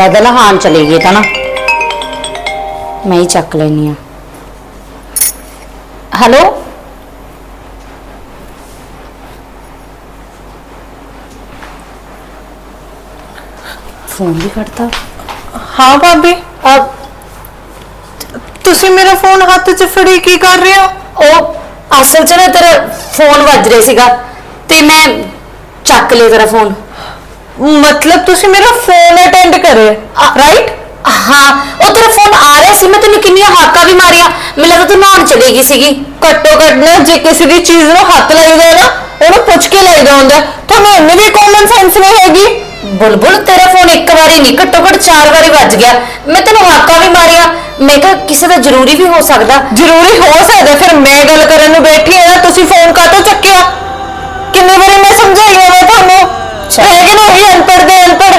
ਮੈਨੂੰ ਲੱਗਦਾ ਲਹਾਨ ਚਲੀ ਗਈ ਤਾਂ ਨਾ ਮੈਂ ਹੀ ਚੱਕ ਲੈਣੀ ਆ ਹੈਲੋ ਫੋਨ ਵੀ ਕੱਟਤਾ ਹਾਂ ਭਾਬੀ ਆ ਤੁਸੀਂ ਮੇਰਾ ਫੋਨ ਹੱਥ 'ਚ ਫੜੀ ਕੀ ਕਰ ਰਹੇ ਹੋ ਉਹ ਅਸਲ 'ਚ ਨਾ ਤੇਰਾ ਫੋਨ ਵੱਜ ਰਿਹਾ ਸੀਗਾ ਤੇ ਮੈਂ ਚੱਕ ਲਿਆ ਤੇਰਾ ਫੋਨ ਮਤਲਬ ਤੁਸੀਂ ਮੇਰਾ ਫੋਨ ਅਟੈਂਡ ਕਰੇ ਰਾਈਟ ਹਾਂ ਉਹ ਤੇਰਾ ਫੋਨ ਆ ਰਿਹਾ ਸੀ ਮੈਂ ਤੈਨੂੰ ਕਿੰਨੀਆਂ ਹਾਕਾਂ ਵੀ ਮਾਰੀਆਂ। ਮੈਨੂੰ ਲੱਗਦਾ ਤੂੰ ਨਹਾਉਣ ਚਲੀ ਗਈ ਸੀਗੀ। ਘੱਟੋ ਘੱਟ ਨਾ ਜੇ ਕਿਸੇ ਦੀ ਚੀਜ਼ ਨੂੰ ਹੱਥ ਲਾਈਦਾ ਨਾ ਉਹਨੂੰ ਪੁੱਛ ਕੇ ਲਾਈਦਾ ਹੁੰਦਾ। ਤੁਹਾਨੂੰ ਇੰਨੀ ਵੀ ਕਾਮਨ ਸੈਂਸ ਨਹੀਂ ਹੈਗੀ? ਬੁਲਬੁਲ ਤੇਰਾ ਫੋਨ ਇੱਕ ਵਾਰੀ ਨਹੀਂ ਘੱਟੋ ਘੱਟ ਚਾਰ ਵਾਰੀ ਵੱਜ ਗਿਆ। ਮੈਂ ਤੈਨੂੰ ਹਾਕਾਂ ਵੀ ਮਾਰੀਆਂ। ਮੈਂ ਕਿਹਾ ਕਿਸੇ ਦਾ ਜ਼ਰੂਰੀ ਵੀ ਹੋ ਸਕਦਾ। ਜ਼ਰੂਰੀ ਹੋ ਸਕਦਾ ਫਿਰ ਮੈਂ ਗੱਲ ਕਰਨ ਨੂੰ ਬੈਠੀ ਹਾਂ ਤੁਸੀਂ ਫੋਨ ਕਾਹਤੋਂ ਚੱਕਿਆ? ਕਿੰਨੀ ਵਾਰੀ ਮੈਂ ਸਮਝਾਈ ਆ ਮੈਂ ਤੁਹਾਨੂੰ? ਚੱਲ। ਰਹਿ ਗਏ ਨਾ ਉਹੀ ਅਨਪੜ੍ਹ ਦੇ ਅਨਪੜ੍ਹ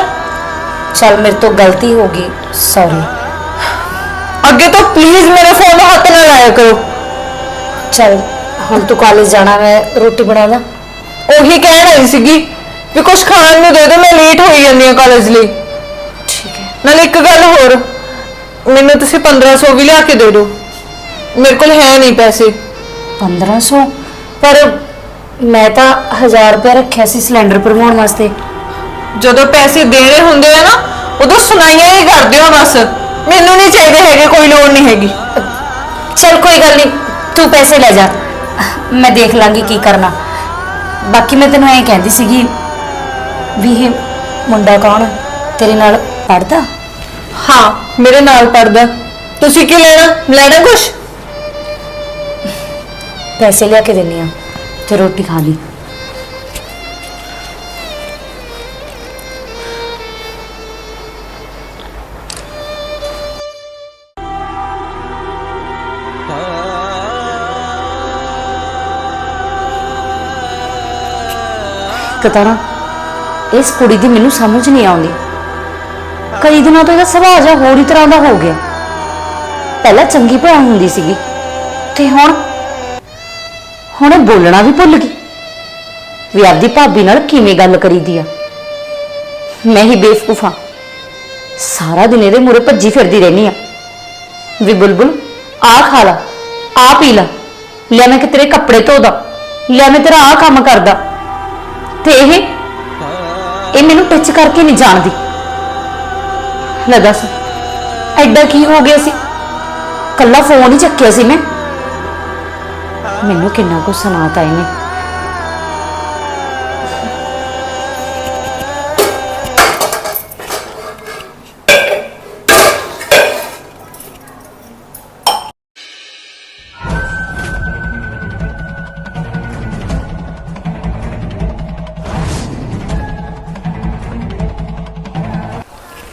ਚੱਲ ਮੇਰੇ ਤੋਂ ਗਲਤੀ ਹੋ ਗਈ। ਸੌਰੀ ਅੱਗੇ ਤੋਂ ਪਲੀਜ਼ ਮੇਰੇ ਫੋਨ ਨੂੰ ਹੱਥ ਨਾ ਲਾਇਆ ਕਰੋ। ਚੱਲ ਹੁਣ ਤੂੰ ਕਾਲਜ ਜਾਣਾ ਮੈਂ ਰੋਟੀ ਬਣਾ ਲਾਂ। ਉਹੀ ਕਹਿਣ ਆਈ ਸੀਗੀ ਵੀ ਕੁਝ ਖਾਣ ਨੂੰ ਦੇ ਦਿਓ ਮੈਂ ਲੇਟ ਹੋਈ ਜਾਂਦੀ ਹਾਂ ਕਾਲਜ ਲਈ। ਠੀਕ ਹੈ। ਨਾਲ ਇੱਕ ਗੱਲ ਹੋਰ ਮੈਨੂੰ ਤੁਸੀਂ 1500 ਵੀ ਲਿਆ ਕੇ ਦੇ ਦਿਓ। ਮੇਰੇ ਕੋਲ ਹੈ ਨਹੀਂ ਪੈਸੇ। 1500 ਪਰ ਮੈਂ ਤਾਂ 1000 ਰੁਪਏ ਰੱਖਿਆ ਸੀ ਸਿਲੰਡਰ ਭਰਵਾਉਣ ਵਾਸਤੇ। ਜਦੋਂ ਪੈਸੇ ਦੇਣੇ ਹੁੰਦੇ ਆ ਨਾ ਉਦੋਂ ਸੁਣਾਈਆਂ ਹੀ ਕਰਦੇ ਹੋ ਬਸ। ਮੈਨੂੰ ਨਹੀਂ ਚਾਹੀਦੇ ਹੈਗੇ ਕੋਈ ਲੋੜ ਨਹੀਂ ਹੈਗੀ। ਚਲ ਕੋਈ ਗੱਲ ਨਹੀਂ ਤੂੰ ਪੈਸੇ ਲੈ ਜਾ। ਮੈਂ ਦੇਖ ਲਾਂਗੀ ਕੀ ਕਰਨਾ। ਬਾਕੀ ਮੈਂ ਤੈਨੂੰ ਐਂ ਕਹਿੰਦੀ ਸੀਗੀ ਵੀ ਇਹ ਮੁੰਡਾ ਕੌਣ? ਆ? ਤੇਰੇ ਨਾਲ ਪੜਦਾ ਹਾਂ ਮੇਰੇ ਨਾਲ ਪੜਦਾ ਤੁਸੀਂ ਕੀ ਲੈਣਾ? ਲੈਣਾ ਕੁਛ? ਪੈਸੇ ਲਿਆ ਕੇ ਦਿੰਨੀ ਆ। ਤੇ ਰੋਟੀ ਖਾ ਲਈ। ਕਤਾਰਾ, ਇਸ ਕੁੜੀ ਦੀ ਮੈਨੂੰ ਸਮਝ ਨਹੀਂ ਆਉਂਦੀ। ਕਈ ਦਿਨਾਂ ਤੋਂ ਇਹਦਾ ਸੁਭਾਅ ਜਿਹਾ ਹੋਰ ਹੀ ਤਰ੍ਹਾਂ ਦਾ ਹੋ ਗਿਆ। ਪਹਿਲਾਂ ਚੰਗੀ ਭੈਣ ਹੁੰਦੀ ਸੀਗੀ, ਤੇ ਹੁਣ ਹੁਣ ਇਹ ਬੋਲਣਾ ਵੀ ਭੁੱਲ ਗਈ। ਵੀ ਆਪਦੀ ਭਾਬੀ ਨਾਲ ਕਿਵੇਂ ਗੱਲ ਕਰੀਦੀ ਆ? ਮੈਂ ਹੀ ਬੇਵਕੂਫ ਹਾਂ। ਸਾਰਾ ਦਿਨ ਇਹਦੇ ਮੂਰੇ ਭੱਜੀ ਫਿਰਦੀ ਰਹਿਨੀ ਆ। ਵੀ ਬੁਲਬੁਲ ਆ ਖਾ ਲਾ ਆ ਪੀ ਲਾ। ਲੈ ਮੈਂ ਕਿ ਤੇਰੇ ਕੱਪੜੇ ਧੋਦਾ ਲੈ ਮੈਂ ਤੇਰਾ ਆ ਕੰਮ ਕਰਦਾ। ਤੇ ਇਹ ਇਹ ਮੈਨੂੰ ਟੱਚ ਕਰਕੇ ਨਹੀਂ ਜਾਣਦੀ। ਲੈ ਦੱਸ, ਐਡਾ ਕੀ ਹੋ ਗਿਆ ਸੀ? ਕੱਲਾ ਫੋਨ ਹੀ ਚੱਕਿਆ ਸੀ ਮੈਂ। ਮੈਨੂੰ ਕਿੰਨਾ ਕੁ ਸੁਣਾਤਾ ਇਹਨੇ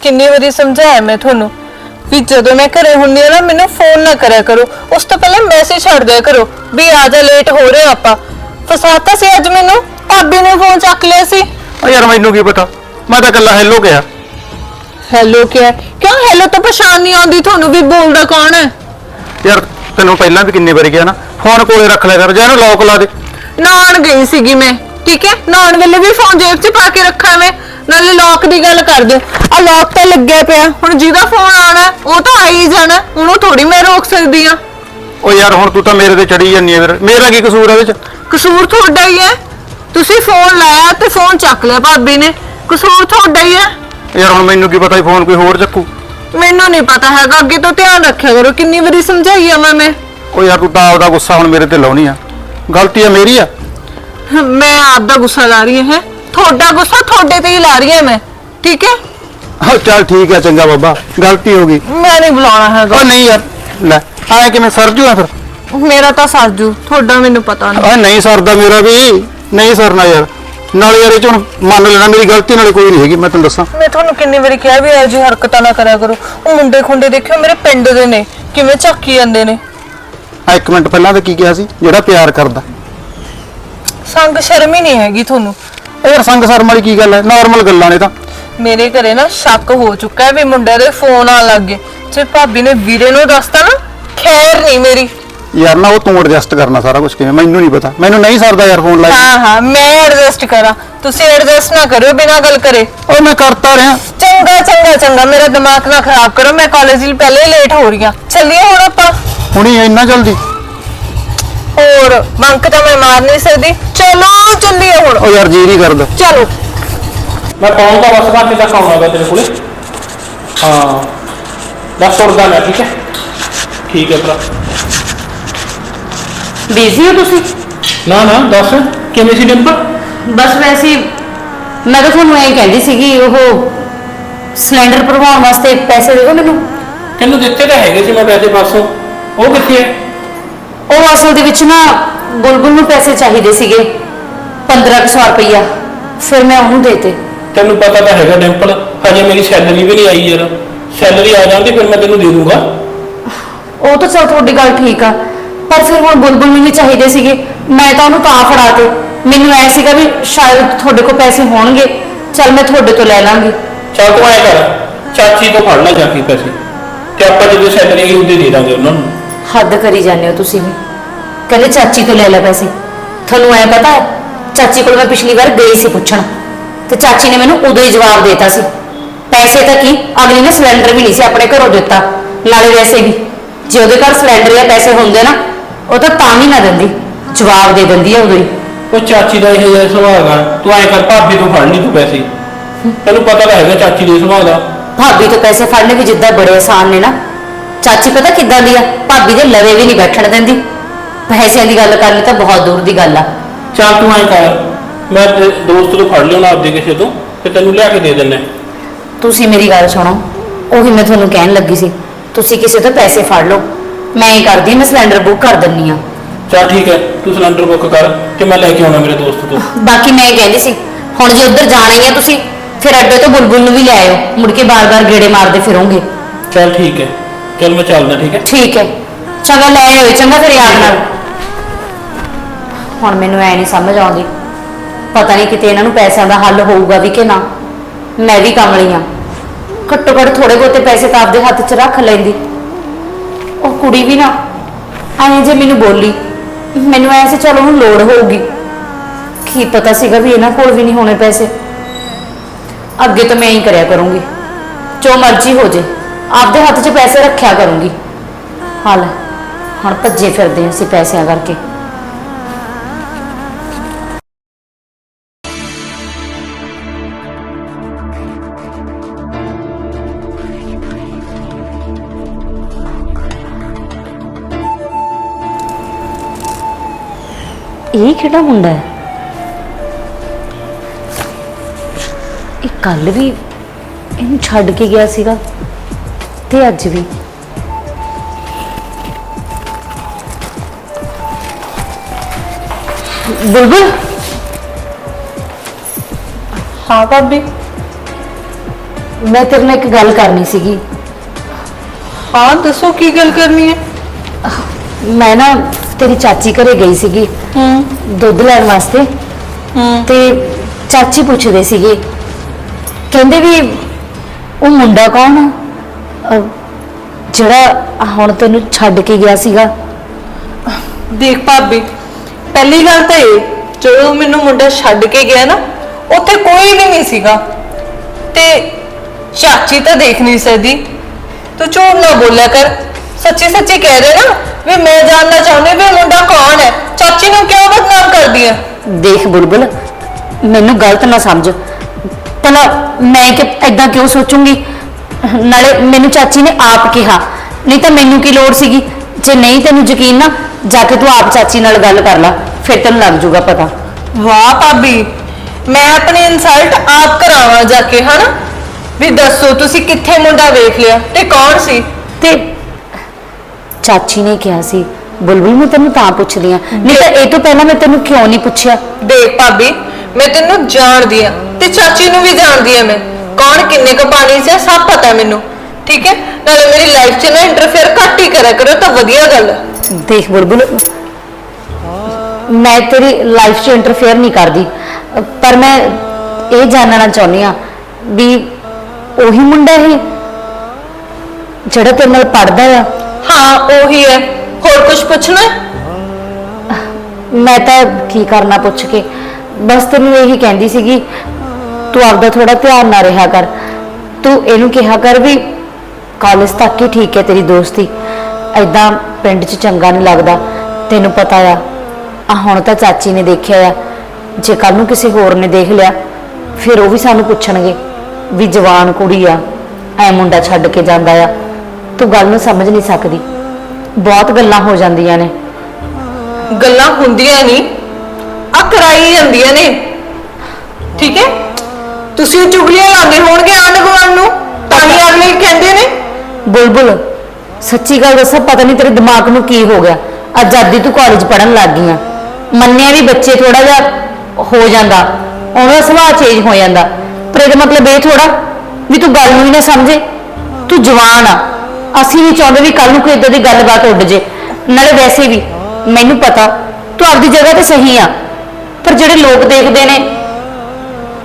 ਕਿੰਨੀ ਵਾਰੀ ਸਮਝਾਇਆ ਮੈਂ ਤੁਹਾਨੂੰ। ਵੀ ਜਦੋਂ ਮੈਂ ਘਰੇ ਹੁੰਦੀ ਆ ਨਾ ਮੈਨੂੰ ਫੋਨ ਨਾ ਕਰਿਆ ਕਰੋ। ਉਸ ਤੋਂ ਪਹਿਲਾਂ ਮੈਸੇਜ ਛੱਡ ਦਿਆ ਕਰੋ ਵੀ ਆ ਜਾ ਲੇਟ ਹੋ ਰਹੇ ਆਪਾਂ। ਫਸਾਤਾ ਸੀ ਅੱਜ ਮੈਨੂੰ ਭਾਬੀ ਨੇ ਫੋਨ ਚੱਕ ਲਿਆ ਸੀ। ਓ ਯਾਰ ਮੈਨੂੰ ਕੀ ਪਤਾ? ਮੈਂ ਤਾਂ ਕੱਲਾ ਹੈਲੋ ਕਿਹਾ। ਹੈਲੋ ਕਿਹਾ? ਕਿਉਂ ਹੈਲੋ ਤਾਂ ਪਛਾਣ ਨਹੀਂ ਆਉਂਦੀ ਤੁਹਾਨੂੰ ਵੀ ਬੋਲਦਾ ਕੌਣ ਹੈ? ਯਾਰ ਤੈਨੂੰ ਪਹਿਲਾਂ ਵੀ ਕਿੰਨੀ ਵਾਰੀ ਕਿਹਾ ਨਾ ਫੋਨ ਕੋਲੇ ਰੱਖ ਲਿਆ ਕਰ ਜਾਂ ਲੌਕ ਲਾ ਦੇ। ਨਹਾਉਣ ਗਈ ਸੀਗੀ ਮੈਂ ਠੀਕ ਹੈ? ਨਹਾਉਣ ਵੇਲੇ ਵੀ ਫੋਨ ਜੇਬ 'ਚ ਪਾ ਕੇ ਰੱਖਾ ਮੈਂ। ਨਾਲੇ ਲੌਕ ਦੀ ਗੱਲ ਕਰ ਦਿਓ ਆ ਲੌਕ ਤਾਂ ਲੱਗਿਆ ਪਿਆ। ਹੁਣ ਜਿਹਦਾ ਫੋਨ ਆਣਾ ਉਹ ਤਾਂ ਆ ਹੀ ਜਾਣਾ ਉਹਨੂੰ ਥੋੜੀ ਮੈਂ ਰੋਕ ਸਕਦੀ ਆ ਓ ਯਾਰ ਹੁਣ ਤੂੰ ਤਾਂ ਮੇਰੇ ਤੇ ਚੜੀ ਜਾਂਦੀ ਐ ਫਿਰ। ਮੇਰਾ ਕੀ ਕਸੂਰ ਇਹਦੇ ਚ? ਕਸੂਰ ਤੁਹਾਡਾ ਹੀ ਹੈ। ਤੁਸੀਂ ਫੋਨ ਲਾਇਆ ਤੇ ਫੋਨ ਚੱਕ ਲਿਆ ਭਾਬੀ ਨੇ। ਕਸੂਰ ਤੁਹਾਡਾ ਹੀ ਹੈ। ਯਾਰ ਹੁਣ ਮੈਨੂੰ ਕੀ ਪਤਾ ਫੋਨ ਕੋਈ ਹੋਰ ਚੱਕੂ? ਮੈਨੂੰ ਨਹੀਂ ਪਤਾ ਹੈਗਾ। ਅੱਗੇ ਤੋਂ ਧਿਆਨ ਰੱਖਿਆ ਕਰੋ। ਕਿੰਨੀ ਵਾਰੀ ਸਮਝਾਈ ਆ ਮੈਂ ਮੈਂ। ਓ ਯਾਰ ਤੂੰ ਤਾਂ ਆਪਦਾ ਗੁੱਸਾ ਹੁਣ ਮੇਰੇ ਤੇ ਲਾਉਣੀ ਆ। ਗਲਤੀ ਆ ਮੇਰੀ ਆ? ਮੈਂ ਆਪ ਦਾ ਗੁੱਸਾ ਲਾ ਰਹੀ ਹਾਂ। ਤੁਹਾਡਾ ਗੁੱਸਾ ਤੁਹਾਡੇ ਤੇ ਹੀ ਲਾ ਰਹੀ ਹਾਂ ਮੈਂ। ਠੀਕ ਹੈ? ਓ ਚੱਲ ਠੀਕ ਆ ਚੰਗਾ ਬਾਬਾ। ਗਲਤੀ ਹੋ ਗਈ। ਮੈਂ ਨਹੀਂ ਬੁਲਾਉਣਾ ਹੈਗਾ। ਓ ਨਹੀਂ ਯਾਰ ਲੈ ਆਇਆ ਕਿਵੇਂ? ਸਰ ਜੂ ਆ ਫਿਰ? ਮੇਰਾ ਤਾਂ ਸਾਜੂ ਤੁਹਾਡਾ ਮੈਨੂੰ ਪਤਾ ਨਹੀਂ। ਓ ਨਹੀਂ ਸਰਦਾ ਮੇਰਾ ਵੀ। ਨਹੀਂ ਸਰਨਾ ਯਾਰ। ਨਾਲੇ ਯਾਰ ਇਹ ਚ ਹੁਣ ਮੰਨ ਲੈਣਾ ਮੇਰੀ ਗਲਤੀ ਨਾਲੇ ਕੋਈ ਨਹੀਂ ਹੈਗੀ ਮੈਂ ਤੈਨੂੰ ਦੱਸਾਂ। ਮੈਂ ਤੁਹਾਨੂੰ ਕਿੰਨੀ ਵਾਰੀ ਕਿਹਾ ਵੀ ਇਹੋ ਜਿਹੀ ਹਰਕਤਾਂ ਨਾ ਕਰਿਆ ਕਰੋ। ਉਹ ਮੁੰਡੇ ਖੁੰਡੇ ਦੇਖਿਓ ਮੇਰੇ ਪਿੰਡ ਦੇ ਨੇ। ਕਿਵੇਂ ਝਾਕੀ ਜਾਂਦੇ ਨੇ। ਆ ਇੱਕ ਮਿੰਟ ਪਹਿਲਾਂ ਤਾਂ ਕੀ ਕਿਹਾ ਸੀ? ਜਿਹੜਾ ਪਿਆਰ ਕਰਦਾ। ਸੰਗ ਸ਼ਰਮ ਹੀ ਨਹੀਂ ਹੈਗੀ ਤੁਹਾਨੂੰ। ਇਹ ਯਾਰ ਸੰਗ ਸ਼ਰਮ ਵਾਲੀ ਕੀ ਗੱਲ ਹੈ? ਨਾਰਮਲ ਗੱਲਾਂ ਨੇ ਤਾਂ। ਮੇਰੇ ਘਰੇ ਨਾ ਸ਼ੱਕ ਹੋ ਚੁੱਕਾ ਹੈ ਵੀ ਮੁੰਡੇ ਦੇ ਫੋਨ ਆਣ ਲੱਗ ਗਏ। ਜੇ ਭਾਬੀ ਨੇ ਵੀਰੇ ਨੂੰ ਦੱਸਤਾ ਨਾ ਖੈਰ ਨਹੀਂ ਮੇਰੀ। ਯਾਰ ਨਾ ਉਹ ਤੂੰ ਐਡਜਸਟ ਕਰਨਾ ਸਾਰਾ ਕੁਝ ਕਿਵੇਂ ਮੈਨੂੰ ਨਹੀਂ ਪਤਾ। ਮੈਨੂੰ ਨਹੀਂ ਸਰਦਾ ਯਾਰ ਫੋਨ ਲਾਈ। ਹਾਂ ਹਾਂ ਮੈਂ ਐਡਜਸਟ ਕਰਾਂ। ਤੁਸੀਂ ਐਡਜਸਟ ਨਾ ਕਰਿਓ ਬਿਨਾਂ ਗੱਲ ਕਰੇ। ਉਹ ਮੈਂ ਕਰਤਾ ਰਿਹਾ। ਚੰਗਾ ਚੰਗਾ ਚੰਗਾ ਮੇਰਾ ਦਿਮਾਗ ਨਾ ਖਰਾਬ ਕਰੋ। ਮੈਂ ਕਾਲਜ ਲਈ ਪਹਿਲੇ ਹੀ ਲੇਟ ਹੋ ਰਹੀ ਹਾਂ। ਚੱਲੀਏ ਹੁਣ ਆਪਾਂ। ਹੁਣੀ ਇੰਨਾ ਜਲਦੀ? ਹੋਰ ਬੰਕ ਤਾਂ ਮੈਂ ਮਾਰ ਨਹੀਂ ਸਕਦੀ। ਚਲੋ। ਚੱਲੀਏ ਹੁਣ? ਉਹ ਯਾਰ ਜੀ ਨਹੀਂ ਕਰਦਾ। ਚਲੋ। ਮੈਂ ਪਹੁੰਚਦਾ ਬਸ ਘੰਟੇ ਤੱਕ ਆਉਣਾਗਾ ਤੇਰੇ ਕੋਲੇ। ਹਾਂ। ਬਸ ਤੁਰਦਾ ਮੈਂ ਠੀਕ ਹੈ? ਠੀਕ ਹੈ ਭਰਾ। ਬਿਜ਼ੀ ਹੋ ਤੁਸੀਂ? ਨਾ ਨਾ ਦੱਸ। ਕਿਵੇਂ ਸੀ ਡਿੰਪਲ ਬਸ ਵੈਸੇ ਹੀ ਮੈਂ ਤਾਂ ਤੁਹਾਨੂੰ ਐਂ ਕਹਿੰਦੀ ਸੀਗੀ ਉਹ ਸਿਲੰਡਰ ਭਰਵਾਉਣ ਵਾਸਤੇ ਪੈਸੇ ਦੇ ਦਿਓ ਮੈਨੂੰ। ਤੈਨੂੰ ਦਿੱਤੇ ਤਾਂ ਹੈਗੇ ਸੀ ਮੈਂ ਪੈਸੇ ਪਾਸੋਂ ਉਹ ਕਿੱਥੇ ਹੈ? ਉਹ ਅਸਲ ਦੇ ਵਿੱਚ ਨਾ ਬੁਲਬੁਲ ਨੂੰ ਪੈਸੇ ਚਾਹੀਦੇ ਸੀਗੇ। 1500 ਰੁਪਈਆ ਫਿਰ ਮੈਂ ਉਹਨੂੰ ਦੇਤੇ। ਤੈਨੂੰ ਪਤਾ ਤਾਂ ਹੈਗਾ ਡਿੰਪਲ ਹਜੇ ਮੇਰੀ ਸੈਲਰੀ ਵੀ ਨਹੀਂ ਆਈ ਯਾਰ। ਸੈਲਰੀ ਆ ਜਾਂਦੀ ਫਿਰ ਮੈਂ ਤੈਨੂੰ ਦੇ ਦੂੰਗਾ। ਉਹ ਤਾਂ ਚਲ ਤੁਹਾਡੀ ਗੱਲ ਠੀਕ ਆ ਪਰ ਫਿਰ ਹੁਣ ਬੁਲਬੁਲ ਨੂੰ ਵੀ ਚਾਹੀਦੇ ਸੀਗੇ। ਮੈਂ ਤਾਂ ਉਹਨੂੰ ਤਾਂ ਫੜਾਤੇ ਮੈਨੂੰ ਐ ਸੀਗਾ ਵੀ ਸ਼ਾਇਦ ਤੁਹਾਡੇ ਕੋਲ ਪੈਸੇ ਹੋਣਗੇ। ਚਲ ਮੈਂ ਤੁਹਾਡੇ ਤੋਂ ਲੈ ਲਾਂਗੀ। ਚੱਲ ਤੂੰ ਐ ਕਰ ਚਾਚੀ ਤੋਂ ਫੜ ਲੈ ਜਾ ਕੇ ਪੈਸੇ। ਤੇ ਆਪਾਂ ਜਦੋਂ ਸੈਲਰੀ ਆਈ ਉਹਦੇ ਦੇ ਦਾਂਗੇ ਉਹਨਾਂ ਨੂੰ। ਹੱਦ ਕਰੀ ਜਾਂਦੇ ਹੋ ਤੁਸੀਂ ਵੀ। ਕਹਿੰਦੇ ਚਾਚੀ ਤੋਂ ਲੈ ਲੈ ਪੈਸੇ। ਤੁਹਾਨੂੰ ਐ ਪਤਾ ਹੈ? ਚਾਚੀ ਕੋਲ ਮੈਂ ਪਿਛਲੀ ਵਾਰ ਗਈ ਸੀ ਪੁੱਛਣ। ਤੇ ਚਾਚੀ ਨੇ ਮੈਨੂੰ ਉਦੋਂ ਹੀ ਜਵਾਬ ਦੇਤਾ ਸੀ। ਪੈਸੇ ਤਾਂ ਕੀ? ਅਗਲੀ ਨੇ ਸਿਲੰਡਰ ਵੀ ਨਹੀਂ ਸੀ ਆਪਣੇ ਘਰੋਂ ਦਿੱਤਾ। ਨਾਲੇ ਵੈਸੇ ਵੀ ਜੇ ਉਹਦੇ ਘਰ ਸਿਲੰਡਰ ਜਾਂ ਪੈਸੇ ਹੁੰਦੇ ਨਾ ਉਹ ਤਾਂ ਤਾਂ ਵੀ ਨਾ ਦਿੰਦੀ। ਜਵਾਬ ਦੇ ਦਿੰਦੀ ਹੈ ਉਦੋਂ ਹੀ। ਉਹ ਚਾਚੀ ਦਾ ਇਹ ਜਿਹਾ ਸੁਭਾਅ ਹੈਗਾ ਤੂੰ ਐ ਕਰ ਭਾਬੀ ਤੋਂ ਫੜ ਲਈ ਤੂੰ ਪੈਸੇ। ਤੈਨੂੰ ਪਤਾ ਤਾਂ ਹੈਗਾ ਚਾਚੀ ਦੇ ਸੁਭਾਅ ਦਾ। ਭਾਬੀ ਤੋਂ ਪੈਸੇ ਫੜਨੇ ਵੀ ਜਿੱਦਾਂ ਬੜੇ ਆਸਾਨ ਨੇ ਨਾ। ਚਾਚੀ ਪਤਾ ਕਿੱਦਾਂ ਦੀ ਆ? ਭਾਬੀ ਦੇ ਲਵੇ ਵੀ ਨਹੀਂ ਬੈਠਣ ਦਿੰਦੀ। ਪੈਸਿਆਂ ਦੀ ਗੱਲ ਕਰਨੀ ਤਾਂ ਬਹੁਤ ਦੂਰ ਦੀ ਗੱਲ ਆ। ਚੱਲ ਤੂੰ ਐ ਕਰ ਮੈਂ ਤੇਰੇ ਦੋਸਤ ਤੋਂ ਫੜ ਲਿਆਉਣਾ ਆਪਦੇ ਕਿਸੇ ਤੋਂ ਤੇ ਤੈਨੂੰ ਲਿਆ ਕੇ ਦੇ ਦਿੰਨੇ ਤੁਸੀਂ ਮੇਰੀ ਗੱਲ ਸੁਣੋ ਉਹੀ ਮੈਂ ਤੁਹਾਨੂੰ ਕਹਿਣ ਲੱਗੀ ਸੀ ਤੁਸੀਂ ਕਿਸੇ ਤੋਂ ਪੈਸੇ ਫੜ ਲਓ ਮੈਂ ਹੀ ਕਰਦੀ ਹਾਂ, ਮੈਂ ਸਿਲੰਡਰ ਬੁੱਕ ਕਰ ਦਿੰਨੀ ਆ ਚੱਲ ਠੀਕ ਹੈ ਤੂੰ ਸਿਲੰਡਰ ਬੁੱਕ ਕਰ ਤੇ ਮੈਂ ਲੈ ਕੇ ਆਉਣਾ ਮੇਰੇ ਦੋਸਤ ਤੋਂ ਬਾਕੀ ਮੈਂ ਇਹ ਕਹਿੰਦੀ ਸੀ ਹੁਣ ਜੇ ਉੱਧਰ ਜਾਣਾ ਹੀ ਆ ਤੁਸੀਂ ਫਿਰ ਅੱਡੇ ਤੋਂ ਬੁਲਬੁਲ ਨੂੰ ਵੀ ਲੈ ਆਇਓ ਮੁੜ ਕੇ ਬਾਰ-ਬਾਰ ਗੇੜੇ ਮਾਰਦੇ ਫਿਰੋਂਗੇ। ਚੱਲ ਠੀਕ ਹੈ ਚੱਲ ਮੈਂ ਚੱਲਦਾ ਠੀਕ ਹੈ। ਠੀਕ ਹੈ ਚੰਗਾ ਲੈ ਆਇਓ ਚੰਗਾ ਫਿਰ ਯਾਦ ਨਾਲ। ਹੁਣ ਮੈਨੂੰ ਐ ਨਹੀਂ ਸਮਝ ਆਉਂਦੀ। ਪਤਾ ਨਹੀਂ ਕਿਤੇ ਇਹਨਾਂ ਨੂੰ ਪੈਸਿਆਂ ਦਾ ਹੱਲ ਹੋਊਗਾ ਵੀ ਕਿ ਨਾ। ਮੈਂ ਵੀ ਕਮਲੀ ਆ। ਘੱਟੋ ਘੱਟ ਥੋੜੇ ਬਹੁਤੇ ਪੈਸੇ ਤਾਂ ਆਪਦੇ ਹੱਥ 'ਚ ਰੱਖ ਲੈਂਦੀ। ਉਹ ਕੁੜੀ ਵੀ ਨਾ ਐਂ ਜੇ ਮੈਨੂੰ ਬੋਲੀ, ਮੈਨੂੰ ਐ ਸੀ ਚਲੋ ਹੁਣ ਲੋੜ ਹੋਊਗੀ। ਕੀ ਪਤਾ ਸੀਗਾ ਵੀ ਇਹਨਾਂ ਕੋਲ ਵੀ ਨਹੀਂ ਹੋਣੇ ਪੈਸੇ। ਅੱਗੇ ਤਾਂ ਮੈਂ ਹੀ ਕਰਿਆ ਕਰੂੰਗੀ। ਜੋ ਮਰਜ਼ੀ ਹੋ ਜੇ, ਆਪਦੇ ਹੱਥ 'ਚ ਪੈਸੇ ਰੱਖਿਆ ਕਰੂੰਗੀ। ਹਾਲ, ਹੁਣ ਭੱਜੇ ਫਿਰਦੇ ਹਾਂ ਅਸੀਂ ਪੈਸਿਆਂ ਕਰਕੇ। ਇਹ ਕਿਹੜਾ ਮੁੰਡਾ ਹੈ? ਇਹ ਕੱਲ ਵੀ ਇਹਨੂੰ ਛੱਡ ਕੇ ਗਿਆ ਸੀਗਾ ਤੇ ਅੱਜ ਵੀ। ਬੁਲਬੁਲ? ਹਾਂ ਭਾਬੀ। ਮੈਂ ਤੇਰੇ ਨਾਲ ਇੱਕ ਗੱਲ ਕਰਨੀ ਸੀਗੀ। ਹਾਂ ਦੱਸੋ ਕੀ ਗੱਲ ਕਰਨੀ ਹੈ? ਮੈਂ ਨਾ ਤੇਰੀ ਚਾਚੀ ਘਰੇ ਗਈ ਸੀਗੀ। ਹੂੰ। ਦੁੱਧ ਲੈਣ ਵਾਸਤੇ। ਹੂੰ। ਤੇ ਚਾਚੀ ਪੁੱਛਦੇ ਸੀਗੇ। ਕਹਿੰਦੇ ਵੀ ਉਹ ਮੁੰਡਾ ਕੌਣ ਆ? ਅਹ, ਜਿਹੜਾ ਹੁਣ ਤੈਨੂੰ ਛੱਡ ਕੇ ਗਿਆ ਸੀਗਾ। ਦੇਖ ਭਾਬੀ ਪਹਿਲੀ ਗੱਲ ਤਾਂ ਇਹ ਜਦੋਂ ਮੈਨੂੰ ਮੁੰਡਾ ਛੱਡ ਕੇ ਗਿਆ ਨਾ ਉੱਥੇ ਕੋਈ ਵੀ ਨਹੀਂ ਸੀਗਾ। ਤੇ ਚਾਚੀ ਤਾਂ ਦੇਖ ਨਹੀਂ ਸਕਦੀ। ਤੂੰ ਝੂਠ ਨਾ ਬੋਲਿਆ ਕਰ। ਸੱਚੀ ਸੱਚੀ ਕਹਿ ਰਹੇ ਨਾ। ਵੀ ਮੈਂ ਜਾਣਨਾ ਚਾਹੁੰਦੀ ਵੀ ਮੁੰਡਾ ਕੌਣ ਹੈ? ਚਾਚੀ ਨੂੰ ਕਿਉਂ ਬਦਨਾਮ ਕਰਦੀ ਹੈ? ਦੇਖ ਬੁਲਬੁਲ ਮੈਨੂੰ ਗਲਤ ਨਾ ਸਮਝ। ਭਲਾ ਮੈਂ ਕਿ ਐਦਾਂ ਕਿਉਂ ਸੋਚੂੰਗੀ? ਨਾਲੇ ਮੈਨੂੰ ਚਾਚੀ ਨੇ ਆਪ ਕਿਹਾ ਨਹੀਂ ਤਾਂ ਮੈਨੂੰ ਕੀ ਲੋੜ ਸੀਗੀ? ਜੇ ਨਹੀਂ ਤੈਨੂੰ ਯਕੀਨ ਨਾ ਜਾ ਕੇ ਤੂੰ ਆਪ ਚਾਚੀ ਨਾਲ ਗੱਲ ਕਰ ਲੈ ਫਿਰ ਤੈਨੂੰ ਲੱਗ ਜਾਊਗਾ ਪਤਾ। ਵਾਹ ਭਾਬੀ ਮੈਂ ਆਪਣੀ ਇਨਸਲਟ ਆਪ ਕਰਾਵਾਂ ਜਾ ਕੇ ਹਨਾ? ਵੀ ਦੱਸੋ ਤੁਸੀਂ ਕਿੱਥੇ ਮੁੰਡਾ ਵੇਖ ਲਿਆ? ਤੇ ਕੌਣ ਸੀ? ਤੇ ਚਾਚੀ ਨੇ ਕਿਹਾ ਸੀ ਬੁਲਬੁਲ ਮੈਂ ਤੈਨੂੰ ਤਾਂ ਪੁੱਛਦੀ ਆ ਨਹੀਂ ਤਾਂ ਇਹ ਤੋਂ ਪਹਿਲਾਂ ਮੈਂ ਤੈਨੂੰ ਕਿਉਂ ਨਹੀਂ ਪੁੱਛਿਆ? ਦੇਖ ਭਾਬੀ ਮੈਂ ਤੈਨੂੰ ਜਾਣਦੀ ਆ ਤੇ ਚਾਚੀ ਨੂੰ ਵੀ ਜਾਣਦੀ ਆ ਮੈਂ। ਕੌਣ ਕਿੰਨੇ ਕੁ ਪਾਣੀ ਹੈ ਸਭ ਪਤਾ ਮੈਨੂੰ। ਠੀਕ ਹੈ? ਨਾਲੇ ਮੇਰੀ ਲਾਈਫ 'ਚ ਨਾ ਇੰਟਰਫੇਅਰ ਘੱਟ ਹੀ ਕਰਿਆ ਕਰੋ ਤਾਂ ਵਧੀਆ ਗੱਲ ਹੈ। ਦੇਖ ਬੁਲਬੁਲ ਮੈਂ ਤੇਰੀ ਲਾਈਫ 'ਚ ਇੰਟਰਫੇਅਰ ਨਹੀਂ ਕਰਦੀ। ਪਰ ਮੈਂ ਇਹ ਜਾਣਨਾ ਚਾਹੁੰਦੀ ਆ ਵੀ ਉਹੀ ਮੁੰਡਾ ਇਹ ਜਿਹੜਾ ਤੇਰੇ ਨਾਲ ਪੜਦਾ ਆ। ਹਾਂ, ਉਹੀ ਹੈ। ਹੋਰ ਕੁਝ ਪੁੱਛਣਾ? ਹੈ? ਮੈਂ ਤਾਂ ਕੀ ਕਰਨਾ ਪੁੱਛ ਕੇ। ਬਸ ਤੈਨੂੰ ਇਹੀ ਕਹਿੰਦੀ ਸੀਗੀ, ਤੂੰ ਆਪਦਾ ਥੋੜਾ ਧਿਆਨ ਨਾ ਰਿਹਾ ਕਰ। ਤੂੰ ਇਹਨੂੰ ਕਿਹਾ ਕਰ ਵੀ ਕਾਲਜ ਤੱਕ ਹੀ ਠੀਕ ਹੈ ਤੇਰੀ ਦੋਸਤੀ। ਐਦਾਂ ਪਿੰਡ 'ਚ ਚੰਗਾ ਨਹੀਂ ਲੱਗਦਾ। ਤੈਨੂੰ ਪਤਾ ਆ ਆ ਹੁਣ ਤਾਂ ਚਾਚੀ ਨੇ ਦੇਖਿਆ ਆ। ਜੇ ਕੱਲ ਨੂੰ ਕਿਸੇ ਹੋਰ ਨੇ ਦੇਖ ਲਿਆ, ਫਿਰ ਉਹ ਵੀ ਸਾਨੂੰ ਪੁੱਛਣਗੇ ਵੀ ਜਵਾਨ ਕੁੜੀ ਆ, ਐ ਮੁੰਡਾ ਛੱਡ ਕੇ ਜਾਂਦਾ ਆ। ਤੂੰ ਗੱਲ ਨੂੰ ਸਮਝ ਨਹੀਂ ਸਕਦੀ। ਬਹੁਤ ਗੱਲਾਂ ਹੋ ਜਾਂਦੀਆਂ ਨੇ। ਗੱਲਾਂ ਹੁੰਦੀਆਂ ਨਹੀਂ। ਆ ਕਰਾਈ ਜਾਂਦੀਆਂ ਨੇ। ਠੀਕ ਹੈ? ਤੁਸੀਂ ਚੁਗਲੀਆਂ ਲਾਉਂਦੇ ਹੋਣਗੇ ਆਂਢ ਗੁਆਂਢ ਨੂੰ। ਤਾਂ ਹੀ ਅਗਲੇ ਕਹਿੰਦੇ ਨੇ। ਬੁਲਬੁਲ ਸੱਚੀ ਗੱਲ ਦੱਸਾਂ ਪਤਾ ਨਹੀਂ ਤੇਰੇ ਦਿਮਾਗ ਨੂੰ ਕੀ ਹੋ ਗਿਆ। ਆਜ਼ਾਦੀ ਤੂੰ ਕਾਲਜ ਪੜਨ ਲੱਗ ਗਈ ਆ ਮੰਨਿਆ ਵੀ ਬੱਚੇ ਥੋੜਾ ਜਿਹਾ ਹੋ ਜਾਂਦਾ। ਉਹਨਾਂ ਦਾ ਸੁਭਾਅ ਚੇਂਜ ਹੋ ਜਾਂਦਾ। ਪਰ ਇਹਦਾ ਮਤਲਬ ਇਹ ਥੋੜਾ ਵੀ ਤੂੰ ਗੱਲ ਨੂੰ ਹੀ ਨਾ ਸਮਝੇ। ਤੂੰ ਜਵਾਨ ਆ। ਅਸੀਂ ਨਹੀਂ ਚਾਹੁੰਦੇ ਵੀ ਕੱਲ ਨੂੰ ਕੋਈ ਇਦਾਂ ਦੀ ਗੱਲਬਾਤ ਉੱਡ ਜੇ। ਨਾਲੇ ਵੈਸੇ ਵੀ ਮੈਨੂੰ ਪਤਾ ਤੂੰ ਆਪਦੀ ਜਗ੍ਹਾ ਤੇ ਸਹੀ ਆ, ਪਰ ਜਿਹੜੇ ਲੋਕ ਦੇਖਦੇ ਨੇ,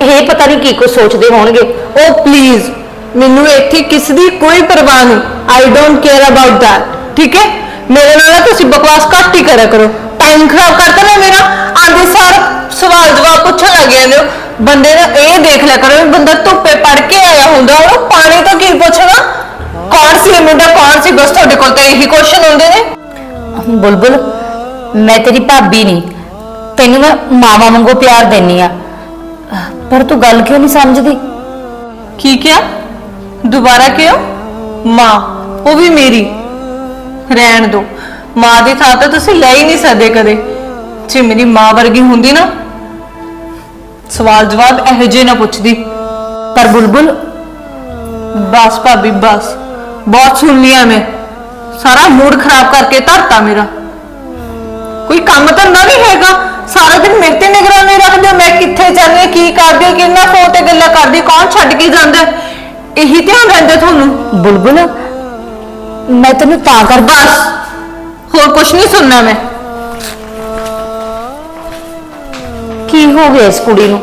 ਇਹ ਪਤਾ ਨਹੀਂ ਕੀ ਕੁਝ ਸੋਚਦੇ ਹੋਣਗੇ। ਉਹ ਪਲੀਜ਼ ਮੈਨੂੰ ਇੱਥੇ ਕਿਸ ਦੀ ਕੋਈ ਪਰਵਾਹ ਨਹੀਂ। I don't care about that ਠੀਕ ਹੈ? ਮੇਰੇ ਨਾਲ ਨਾ ਤੁਸੀਂ ਬਕਵਾਸ ਘੱਟ ਹੀ ਕਰਿਆ ਕਰੋ। ਟਾਈਮ ਖਰਾਬ ਕਰਤਾ ਨਾ ਮੇਰਾ, ਆਂਦੇ ਸਾਰ ਸਵਾਲ ਜਵਾਬ ਪੁੱਛਣ ਲੱਗ ਜਾਂਦੇ ਹੋ। ਬੰਦੇ ਨੇ ਇਹ ਦੇਖ ਲਿਆ ਕਰੋ ਵੀ ਬੰਦਾ ਧੁੱਪੇ ਪੜ ਕੇ ਆਇਆ ਹੁੰਦਾ ਉਹ ਪਾਣੀ ਤੋਂ ਕੀ ਪੁੱਛਣਾ? ਕੌਣ ਸੀ ਇਹ ਮੁੰਡਾ? ਕੌਣ ਸੀ ਬਸ ਤੁਹਾਡੇ ਕੋਲ? ਤਾਂ ਇਹੀ ਕੁਐਸਚਨ ਹੁੰਦੇ ਨੇ। ਬੁਲਬੁਲ ਮੈਂ ਤੇਰੀ ਭਾਬੀ ਨਹੀਂ ਤੈਨੂੰ ਮੈਂ ਮਾਵਾ ਵਾਂਗੂ ਪਿਆਰ ਦੇਨੀ ਆ। ਪਰ ਤੂੰ ਗੱਲ ਕਿਉਂ ਨਹੀਂ ਸਮਝਦੀ? ਕੀ ਕਿਹਾ? ਦੁਬਾਰਾ ਕਿਉਂ? ਮਾਂ ਉਹ ਵੀ ਮੇਰੀ। ਰਹਿਣ ਦੋ। ਮਾਂ ਦੀ ਥਾਂ ਤਾਂ ਤੁਸੀਂ ਲੈ ਹੀ ਨਹੀਂ ਸਕਦੇ ਕਦੇ। ਜੇ ਮੇਰੀ ਮਾਂ ਵਰਗੀ ਹੁੰਦੀ ਨਾ ਸਵਾਲ ਜਵਾਬ ਇਹੋ ਜਿਹੇ ਨਾ ਪੁੱਛਦੀ। ਪਰ ਬੁਲਬੁਲ ਬਸ ਭਾਬੀ ਬਸ। ਬਹੁਤ ਸੁਣ ਲਿਆ ਮੈਂ। ਸਾਰਾ ਮੂਡ ਖਰਾਬ ਕਰਕੇ ਧਰਤਾ ਮੇਰਾ। ਕੋਈ ਕੰਮ ਧੰਦਾ ਨਹੀਂ ਹੈਗਾ। ਸਾਰਾ ਦਿਨ ਮੇਰੇ ਤੇ ਨਿਗਰਾਨੀ ਰੱਖਦੇ ਹੋ। ਮੈਂ ਕਿੱਥੇ ਜਾਂਦੀ ਹਾਂ, ਕੀ ਕਰਦੀ ਹਾਂ, ਕਿੰਨਾ ਫੋਨ ਤੇ ਗੱਲਾਂ ਕਰਦੀ ਕੌਣ ਛੱਡ ਕੇ ਜਾਂਦਾ ਹੈ? ਇਹੀ ਧਿਆਨ ਰਹਿੰਦਾ ਤੁਹਾਨੂੰ? ਬੁਲਬੁਲ ਮੈਂ ਤੈਨੂੰ ਤਾਂ ਕਰ ਬਸ। ਹੋਰ ਕੁਝ ਨਹੀਂ ਸੁਣਨਾ ਮੈਂ। ਕੀ ਹੋ ਗਿਆ ਇਸ ਕੁੜੀ ਨੂੰ?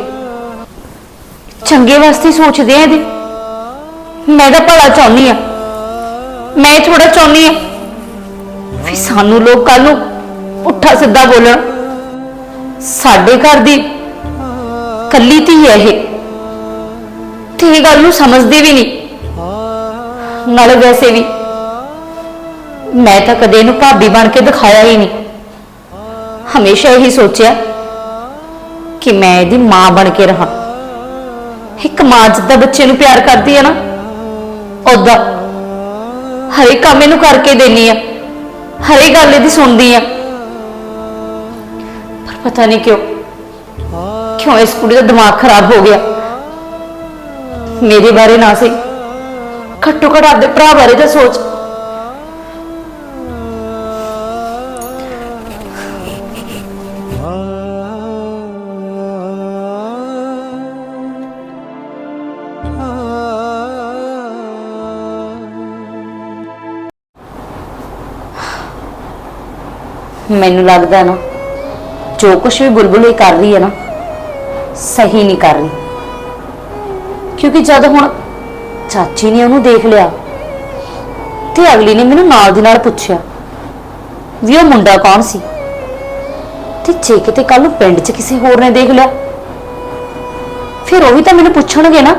ਚੰਗੇ ਵਾਸਤੇ ਸੋਚਦੇ ਆ ਇਹਦੇ। ਮੈਂ ਤਾਂ ਭਲਾ ਚਾਹੁੰਦੀ ਆ ਮੈਂ ਥੋੜਾ ਚਾਹੁੰਦੀ ਹਾਂ ਵੀ ਸਾਨੂੰ ਲੋਕ ਕੱਲ ਨੂੰ ਪੁੱਠਾ ਸਿੱਧਾ ਬੋਲਣ। ਸਾਡੇ ਘਰ ਦੀ ਕੱਲੀ ਧੀ ਹੈ ਇਹ। ਤੇ ਇਹ ਗੱਲ ਨੂੰ ਸਮਝਦੀ ਵੀ ਨਹੀਂ। ਨਾਲੇ ਵੈਸੇ ਵੀ ਮੈਂ ਤਾਂ ਕਦੇ ਇਹਨੂੰ ਭਾਬੀ ਬਣ ਕੇ ਦਿਖਾਇਆ ਹੀ ਨਹੀਂ। ਹਮੇਸ਼ਾ ਇਹੀ ਸੋਚਿਆ ਕਿ ਮੈਂ ਇਹਦੀ ਮਾਂ ਬਣ ਕੇ ਰਹਾ। ਇੱਕ ਮਾਂ ਜਿੱਦਾਂ ਬੱਚੇ ਨੂੰ ਪਿਆਰ ਕਰਦੀ ਹੈ ਨਾ ਉਦਾਂ ਹਰ ਕੰਮ ਇਹਨੂੰ ਕਰਕੇ ਦੇਣੀ ਆ। ਹਰ ਗੱਲ ਇਹਦੀ ਸੁਣਦੀ ਆ। ਪਰ ਪਤਾ ਨਹੀਂ ਕਿਉਂ ਕਿਉਂ ਇਸ ਕੁੜੀ ਦਾ ਦਿਮਾਗ ਖਰਾਬ ਹੋ ਗਿਆ? ਮੇਰੇ ਬਾਰੇ ਨਾ ਸੀ ਘੱਟੋ ਘੱਟ ਆਪਦੇ ਭਰਾ ਬਾਰੇ ਤਾਂ ਸੋਚ। ਮੈਨੂੰ ਲੱਗਦਾ ਨਾ, ਜੋ ਕੁਝ ਵੀ ਬੁਲਬੁਲ ਇਹ ਕਰ ਰਹੀ ਹੈ ਨਾ, ਸਹੀ ਨਹੀਂ ਕਰ ਰਹੀ। ਕਿਉਂਕਿ ਜਦ ਹੁਣ ਚਾਚੀ ਨੇ ਉਹਨੂੰ ਦੇਖ ਲਿਆ ਤੇ ਅਗਲੀ ਨੇ ਮੈਨੂੰ ਨਾਲ ਦੀ ਨਾਲ ਪੁੱਛਿਆ ਵੀ ਉਹ ਮੁੰਡਾ ਕੌਣ ਸੀ? ਤੇ ਜੇ ਕਿਤੇ ਕੱਲ ਨੂੰ ਪਿੰਡ 'ਚ ਕਿਸੇ ਹੋਰ ਨੇ ਦੇਖ ਲਿਆ, ਫਿਰ ਉਹ ਵੀ ਤਾਂ ਮੈਨੂੰ ਪੁੱਛਣਗੇ ਨਾ।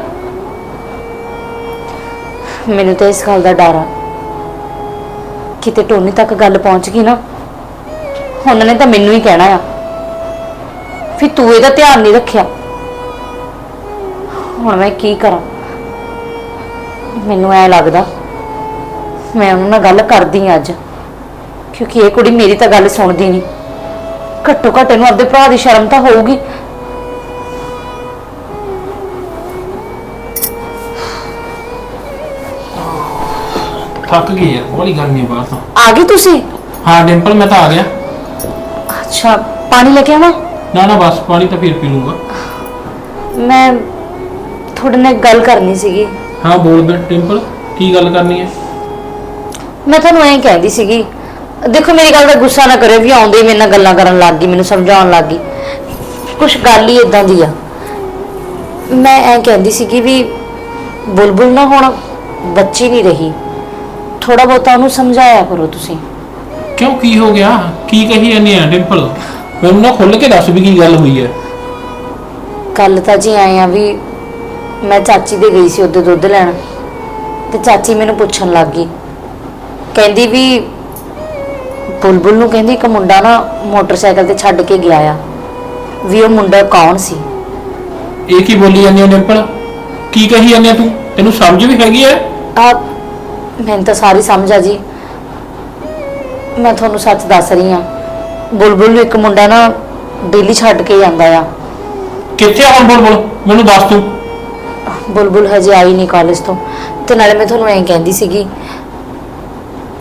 ਮੈਨੂੰ ਤਾਂ ਇਸ ਗੱਲ ਦਾ ਡਰ ਆ। ਕਿਤੇ ਟੋਨੀ ਤੱਕ ਗੱਲ ਪਹੁੰਚ ਗਈ ਨਾ ਉਹਨਾਂ ਨੇ ਤਾਂ ਮੈਨੂੰ ਹੀ ਕਹਿਣਾ ਆ। ਫਿਰ ਤੂੰ ਇਹਦਾ ਧਿਆਨ ਨਹੀਂ ਰੱਖਿਆ। ਹੁਣ ਮੈਂ ਕੀ ਕਰਾਂ? ਮੈਨੂੰ ਐ ਲੱਗਦਾ ਮੈਂ ਉਹਨਾਂ ਨਾਲ ਗੱਲ ਕਰਦੀ ਅੱਜ। ਕਿਉਂਕਿ ਇਹ ਕੁੜੀ ਮੇਰੀ ਤਾਂ ਗੱਲ ਸੁਣਦੀ ਨਹੀਂ। ਘੱਟੋ ਘੱਟ ਇਹਨੂੰ ਆਪਦੇ ਭਰਾ ਦੀ ਸ਼ਰਮ ਤਾਂ ਹੋਊਗੀ। ਥੱਕ ਗਈ ਯਾਰ ਬੜੀ ਗਰਮੀ ਬਾਹਰ ਤਾਂ। ਆ ਗਏ ਤੁਸੀਂ? ਹਾਂ ਡਿੰਪਲ ਮੈਂ ਤਾਂ ਆ ਗਿਆ। ਅੱਛਾ ਪਾਣੀ ਲੈ ਕੇ ਆਵਾਂ? ਨਾ ਨਾ ਬਸ ਪਾਣੀ ਤਾਂ ਫਿਰ ਪੀ ਲੂੰਗਾ ਮੈਂ ਤੁਹਾਡੇ ਨਾਲ ਇੱਕ ਗੱਲ ਕਰਨੀ ਸੀਗੀ। ਹਾਂ ਬੋਲ ਬੇ ਡਿੰਪਲ ਕੀ ਗੱਲ ਕਰਨੀ ਹੈ? ਮੈਂ ਤੁਹਾਨੂੰ ਐਂ ਕਹਿੰਦੀ ਸੀਗੀ ਦੇਖੋ ਮੇਰੀ ਗੱਲ ਦਾ ਗੁੱਸਾ ਨਾ ਕਰਿਓ ਵੀ ਆਉਂਦੇ ਹੀ ਮੇਰੇ ਨਾਲ ਗੱਲਾਂ ਕਰਨ ਲੱਗ ਗਈ ਮੈਨੂੰ ਸਮਝਾਉਣ ਲੱਗ ਗਈ। ਕੁਝ ਗੱਲ ਹੀ ਇਦਾਂ ਦੀ ਆ। ਮੈਂ ਐਂ ਕਹਿੰਦੀ ਸੀਗੀ ਵੀ ਬੁਲਬੁਲ ਨਾ ਹੁਣ ਬੱਚੀ ਨਹੀਂ ਰਹੀ। ਥੋੜਾ ਬਹੁਤਾ ਉਹਨੂੰ ਸਮਝਾਇਆ ਕਰੋ ਤੁਸੀਂ। ਕਿਉਂ ਕੀ ਹੋ ਗਿਆ? ਕੀ ਕਹੀ ਜਾਂਦੀ ਆ ਡਿੰਪਲ? ਮੈਨੂੰ ਨਾ ਖੁੱਲ ਕੇ ਦੱਸ ਵੀ ਕੀ ਗੱਲ ਹੋਈ ਹੈ। ਕੱਲ ਤਾਂ ਜੀ ਆਏ ਆ ਵੀ ਮੈਂ ਚਾਚੀ ਦੇ ਗਈ ਸੀ ਉਹਦੇ ਦੁੱਧ ਲੈਣ ਤੇ ਚਾਚੀ ਮੈਨੂੰ ਪੁੱਛਣ ਲੱਗ ਗਈ। ਕਹਿੰਦੀ ਵੀ ਬੁਲਬੁਲ ਨੂੰ ਕਹਿੰਦੀ ਇੱਕ ਮੁੰਡਾ ਨਾ ਮੋਟਰਸਾਈਕਲ ਤੇ ਛੱਡ ਕੇ ਗਿਆ ਆ ਵੀ ਉਹ ਮੁੰਡਾ ਕੌਣ ਸੀ? ਇਹ ਕੀ ਬੋਲੀ ਜਾਂਦੀ ਆ ਡਿੰਪਲ? ਕੀ ਕਹੀ ਜਾਂਦੀ ਆ ਤੂੰ? ਤੈਨੂੰ ਸਮਝ ਵੀ ਹੈਗੀ ਐ ਆ ਮੈਨੂੰ ਤਾਂ ਸਾਰੀ ਸਮਝ ਆ ਜੀ। ਮੈਂ ਤੁਹਾਨੂੰ ਸੱਚ ਦੱਸ ਰਹੀ ਆ ਬੁਲਬੁਲ ਨੂੰ ਇੱਕ ਮੁੰਡਾ ਨਾ ਡੇਲੀ ਛੱਡ ਕੇ ਜਾਂਦਾ ਆ। ਕਿੱਥੇ ਆ ਹੁਣ ਬੋਲ ਬੋਲ ਮੈਨੂੰ ਦੱਸ ਤੂੰ। ਬੁਲਬੁਲ ਹਜੇ ਆਈ ਨਹੀਂ ਕਾਲਜ ਤੋਂ। ਤੇ ਨਾਲੇ ਮੈਂ ਤੁਹਾਨੂੰ ਐਂ ਕਹਿੰਦੀ ਸੀਗੀ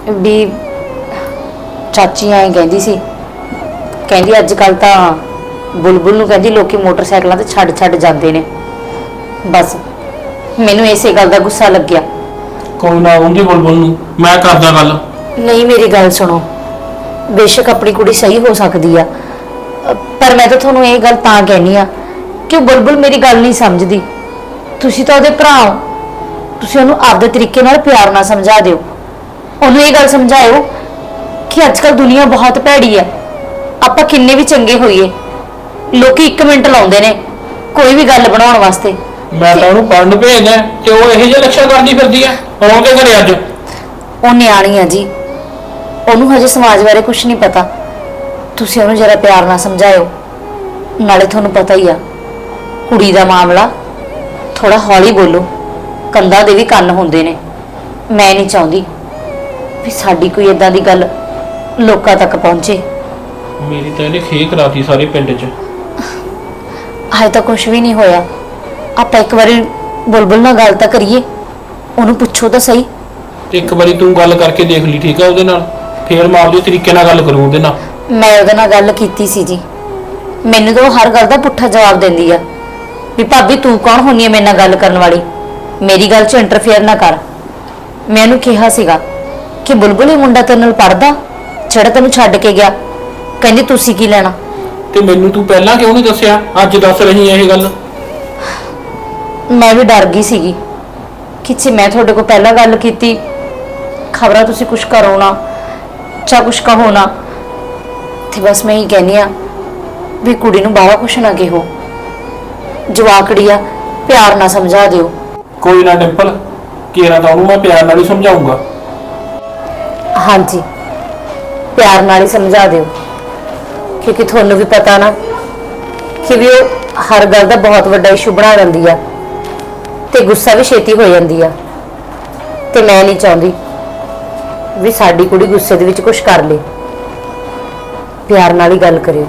ਵੀ ਚਾਚੀ ਐਂ ਕਹਿੰਦੀ ਸੀ। ਕਹਿੰਦੀ ਅੱਜ ਕੱਲ ਤਾਂ ਬੁਲਬੁਲ ਨੂੰ ਕਹਿੰਦੀ ਲੋਕੀ ਮੋਟਰਸਾਈਕਲਾਂ ਤੇ ਛੱਡ ਛੱਡ ਜਾਂਦੇ ਨੇ। ਬਸ ਮੈਨੂੰ ਇਸੇ ਗੱਲ ਦਾ ਗੁੱਸਾ ਲੱਗਿਆ। ਕੋਈ ਨਾ ਆਉਂਦੀ ਬੁਲਬੁਲ ਨੂੰ। ਮੈਂ ਕਰਦਾ ਗੱਲ। ਨਹੀਂ ਮੇਰੀ ਗੱਲ ਸੁਣੋ। ਬੇਸ਼ੱਕ ਆਪਣੀ ਕੁੜੀ ਸਹੀ ਹੋ ਸਕਦੀ ਆ। ਅ, ਪਰ ਮੈਂ ਤਾਂ ਤੁਹਾਨੂੰ ਇਹ ਗੱਲ ਤਾਂ ਕਹਿਣੀ ਆ ਕਿ ਉਹ ਬੁਲਬੁਲ ਮੇਰੀ ਗੱਲ ਨਹੀਂ ਸਮਝਦੀ। ਤੁਸੀਂ ਤਾਂ ਉਹਦੇ ਭਰਾ ਹੋ। ਤੁਸੀਂ ਉਹਨੂੰ ਆਪਦੇ ਤਰੀਕੇ ਨਾਲ ਪਿਆਰ ਨਾਲ ਸਮਝਾ ਦਿਓ। ਉਹਨੂੰ ਇਹ ਗੱਲ ਸਮਝਾਇਓ ਕਿ ਅੱਜਕੱਲ ਦੁਨੀਆ ਬਹੁਤ ਭੈੜੀ ਆ। ਆਪਾਂ ਕਿੰਨੇ ਵੀ ਚੰਗੇ ਹੋਈਏ। ਲੋਕੀ 1 ਮਿੰਟ ਲਾਉਂਦੇ ਨੇ ਕੋਈ ਵੀ ਗੱਲ ਬਣਾਉਣ ਵਾਸਤੇ। ਮੈਂ ਤਾਂ ਉਹਨੂੰ ਪੜਨ ਭੇਜਦਾ ਤੇ ਉਹ ਇਹੋ ਜਿਹੇ ਲੱਛਣ ਕਰਦੀ ਫਿਰਦੀ ਆ। ਕੇ ਘਰੇ ਅੱਜ। ਉਹ ਨਿਆਣੀ ਆ ਜੀ। ਉਹਨੂੰ ਹਜੇ ਸਮਾਜ ਬਾਰੇ ਕੁਝ ਨਹੀਂ ਪਤਾ। ਤੁਸੀਂ ਉਹਨੂੰ ਜਰਾ ਪਿਆਰ ਨਾਲ ਸਮਝਾਇਓ। ਨਾਲੇ ਤੁਹਾਨੂੰ ਪਤਾ ਹੀ ਆ ਕੁੜੀ ਦਾ ਮਾਮਲਾ ਥੋੜਾ ਹੌਲੀ ਬੋਲੋ। ਕੰਧਾਂ ਦੇ ਵੀ ਕੰਨ ਹੁੰਦੇ ਨੇ। ਮੈਂ ਨਹੀਂ ਚਾਹੁੰਦੀ ਵੀ ਸਾਡੀ ਕੋਈ ਇਦਾਂ ਦੀ ਗੱਲ ਲੋਕਾਂ ਤੱਕ ਪਹੁੰਚੇ। ਮੇਰੀ ਤਾਂ ਇਹਨੇ ਖੇ ਕਰਾਤੀ ਸਾਰੇ ਪਿੰਡ 'ਚ। ਹਜੇ ਤਾਂ ਕੁਝ ਵੀ ਨਹੀਂ ਹੋਇਆ। ਆਪਾਂ ਇੱਕ ਵਾਰੀ ਬੁਲਬੁਲ ਨਾਲ ਗੱਲ ਤਾਂ ਕਰੀਏ। ਉਹਨੂੰ ਪੁੱਛੋ ਤਾਂ ਸਹੀ। ਤੇ ਇੱਕ ਵਾਰੀ ਤੂੰ ਗੱਲ ਕਰਕੇ ਦੇਖ ਲਈ ਠੀਕ ਆ ਉਹਦੇ ਨਾਲ? ਫੇਰ ਮੈਂ ਆਪਦੇ ਤਰੀਕੇ ਨਾਲ ਗੱਲ ਕਰੂੰ ਉਹਦੇ ਨਾਲ। ਮੈਂ ਉਹਦੇ ਨਾਲ ਗੱਲ ਕੀਤੀ ਸੀ ਜੀ। ਮੈਨੂੰ ਤਾਂ ਉਹ ਹਰ ਗੱਲ ਦਾ ਪੁੱਠਾ ਜਵਾਬ ਦਿੰਦੀ ਆ। ਵੀ ਭਾਬੀ ਤੂੰ ਕੌਣ ਹੁੰਨੀ ਹੈ ਮੇਰੇ ਨਾਲ ਗੱਲ ਕਰਨ ਵਾਲੀ? ਮੇਰੀ ਗੱਲ 'ਚ ਇੰਟਰਫੇਅਰ ਨਾ ਕਰ। ਮੈਂ ਉਹਨੂੰ ਕਿਹਾ ਸੀਗਾ ਕਿ ਬੁਲਬੁਲ ਇਹ ਮੁੰਡਾ ਤੇਰੇ ਨਾਲ ਪੜਦਾ ਜਿਹੜਾ ਤੈਨੂੰ ਛੱਡ ਕੇ ਗਿਆ। ਕਹਿੰਦੀ ਤੁਸੀਂ ਕੀ ਲੈਣਾ? ਤੇ ਮੈਨੂੰ ਤੂੰ ਪਹਿਲਾਂ ਕਿਉਂ ਨਹੀਂ ਦੱਸਿਆ? ਅੱਜ ਦੱਸ ਰਹੀ ਐ ਇਹ ਗੱਲ। ਮੈਂ ਵੀ ਡਰ ਗਈ ਸੀਗੀ ਕਿ ਜੇ ਮੈਂ ਤੁਹਾਡੇ ਕੋਲ ਪਹਿਲਾਂ ਗੱਲ ਕੀਤੀ ਖਬਰਾਂ ਤੁਸੀਂ ਕੁਝ ਕਰੋ ਨਾ। ਜਾਂ ਕੁਝ ਕਹੋ ਨਾ। ਤੇ ਬਸ ਮੈਂ ਹੀ ਕਹਿੰਦੀ ਆ ਵੀ ਕੁੜੀ ਨੂੰ ਬਾਹਲਾ ਕੁਛ ਨਾ ਕਿਹੋ। ਜਵਾਕੜੀ ਆ ਪਿਆਰ ਨਾਲ ਸਮਝਾ ਦਿਓ। ਕੋਈ ਨਾ ਡਿੰਪਲ ਕੇਰਾ ਤਾਂ ਉਹਨੂੰ ਮੈਂ ਪਿਆਰ ਨਾਲ ਹੀ ਸਮਝਾਉਂਗਾ ਹਾਂਜੀ ਪਿਆਰ ਨਾਲ ਹੀ ਸਮਝਾ ਦਿਓ। ਕਿਉਂਕਿ ਤੁਹਾਨੂੰ ਵੀ ਪਤਾ ਨਾ ਕਿ ਵੀ ਉਹ ਹਰ ਗੱਲ ਦਾ ਬਹੁਤ ਵੱਡਾ ਇਸ਼ੂ ਬਣਾ ਲੈਂਦੀ ਆ। ਤੇ ਗੁੱਸਾ ਵੀ ਛੇਤੀ ਹੋ ਜਾਂਦੀ ਆ। ਤੇ ਮੈਂ ਨਹੀਂ ਚਾਹੁੰਦੀ ਵੀ ਸਾਡੀ ਕੁੜੀ ਗੁੱਸੇ ਦੇ ਵਿੱਚ ਕੁਝ ਕਰ ਲੇ। ਪਿਆਰ ਨਾਲ ਹੀ ਗੱਲ ਕਰਿਓ।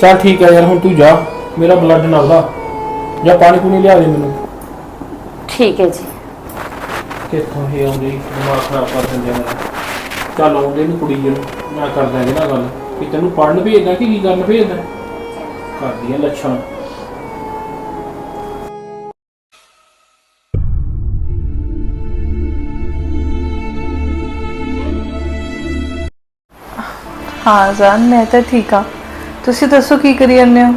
ਚੱਲ ਠੀਕ ਹੈ ਯਾਰ ਹੁਣ ਤੂੰ ਜਾ। ਮੇਰਾ ਬਲੱਡ ਨਾ ਵਧਾ ਜਾਂ ਪਾਣੀ ਪੂਣੀ ਲਿਆ ਦੇ ਮੈਨੂੰ। ਠੀਕ ਹੈ ਜੀ। ਕਿੱਥੋਂ ਹੀ ਆਉਂਦੀ? ਦਿਮਾਗ ਖਰਾਬ ਕਰ ਦਿੰਦੇ ਮੇਰਾ। ਚੱਲ ਆਉਂਦੇ ਨੂੰ ਕੁੜੀ ਨੂੰ ਮੈਂ ਕਰਦਾ ਇਹਦੇ ਨਾਲ ਗੱਲ। ਕਿ ਤੈਨੂੰ ਪੜਨ ਭੇਜਦਾ ਕਿ ਕੀ ਕਰਨ ਭੇਜਦਾ? ਕਰਦੀ ਆ ਲੱਛਣ। ਹਾਂ ਜਾਨ ਮੈਂ ਤਾਂ ਠੀਕ ਆ ਤੁਸੀਂ ਦੱਸੋ ਕੀ ਕਰੀ ਜਾਂਦੇ ਹੋ?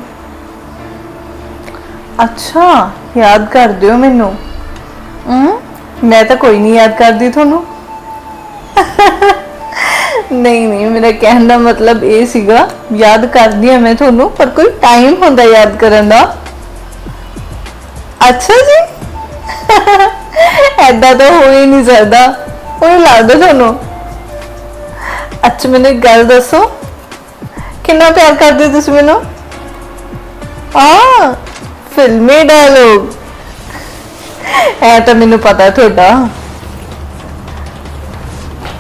ਅੱਛਾ ਯਾਦ ਕਰ ਦਿਓ ਮੈਨੂੰ। ਹਮ ਮੈਂ ਤਾਂ ਕੋਈ ਨਹੀਂ ਯਾਦ ਕਰਦੀ ਤੁਹਾਨੂੰ। ਨਹੀਂ ਨਹੀਂ ਮੇਰਾ ਕਹਿਣ ਦਾ ਮਤਲਬ ਇਹ ਸੀਗਾ ਯਾਦ ਕਰਦੀ ਆ ਮੈਂ ਤੁਹਾਨੂੰ ਪਰ ਕੋਈ ਟਾਈਮ ਹੁੰਦਾ ਯਾਦ ਕਰਨ ਦਾ। ਅੱਛਾ ਜੀ। ਐਦਾਂ ਤਾਂ ਹੋ ਹੀ ਨਹੀਂ ਸਕਦਾ। ਉਹ ਲੱਗਦਾ ਤੁਹਾਨੂੰ। ਅੱਛਾ ਮੈਨੂੰ ਇੱਕ ਗੱਲ ਦੱਸੋ। ਕਿੰਨਾ ਪਿਆਰ ਕਰਦੇ ਹੋ ਤੁਸੀਂ ਮੈਨੂੰ? ਆ ਫਿਲਮੀ ਡਾਇਲੋਗ ਐ ਤਾਂ ਮੈਨੂੰ ਪਤਾ ਹੈ ਤੁਹਾਡਾ।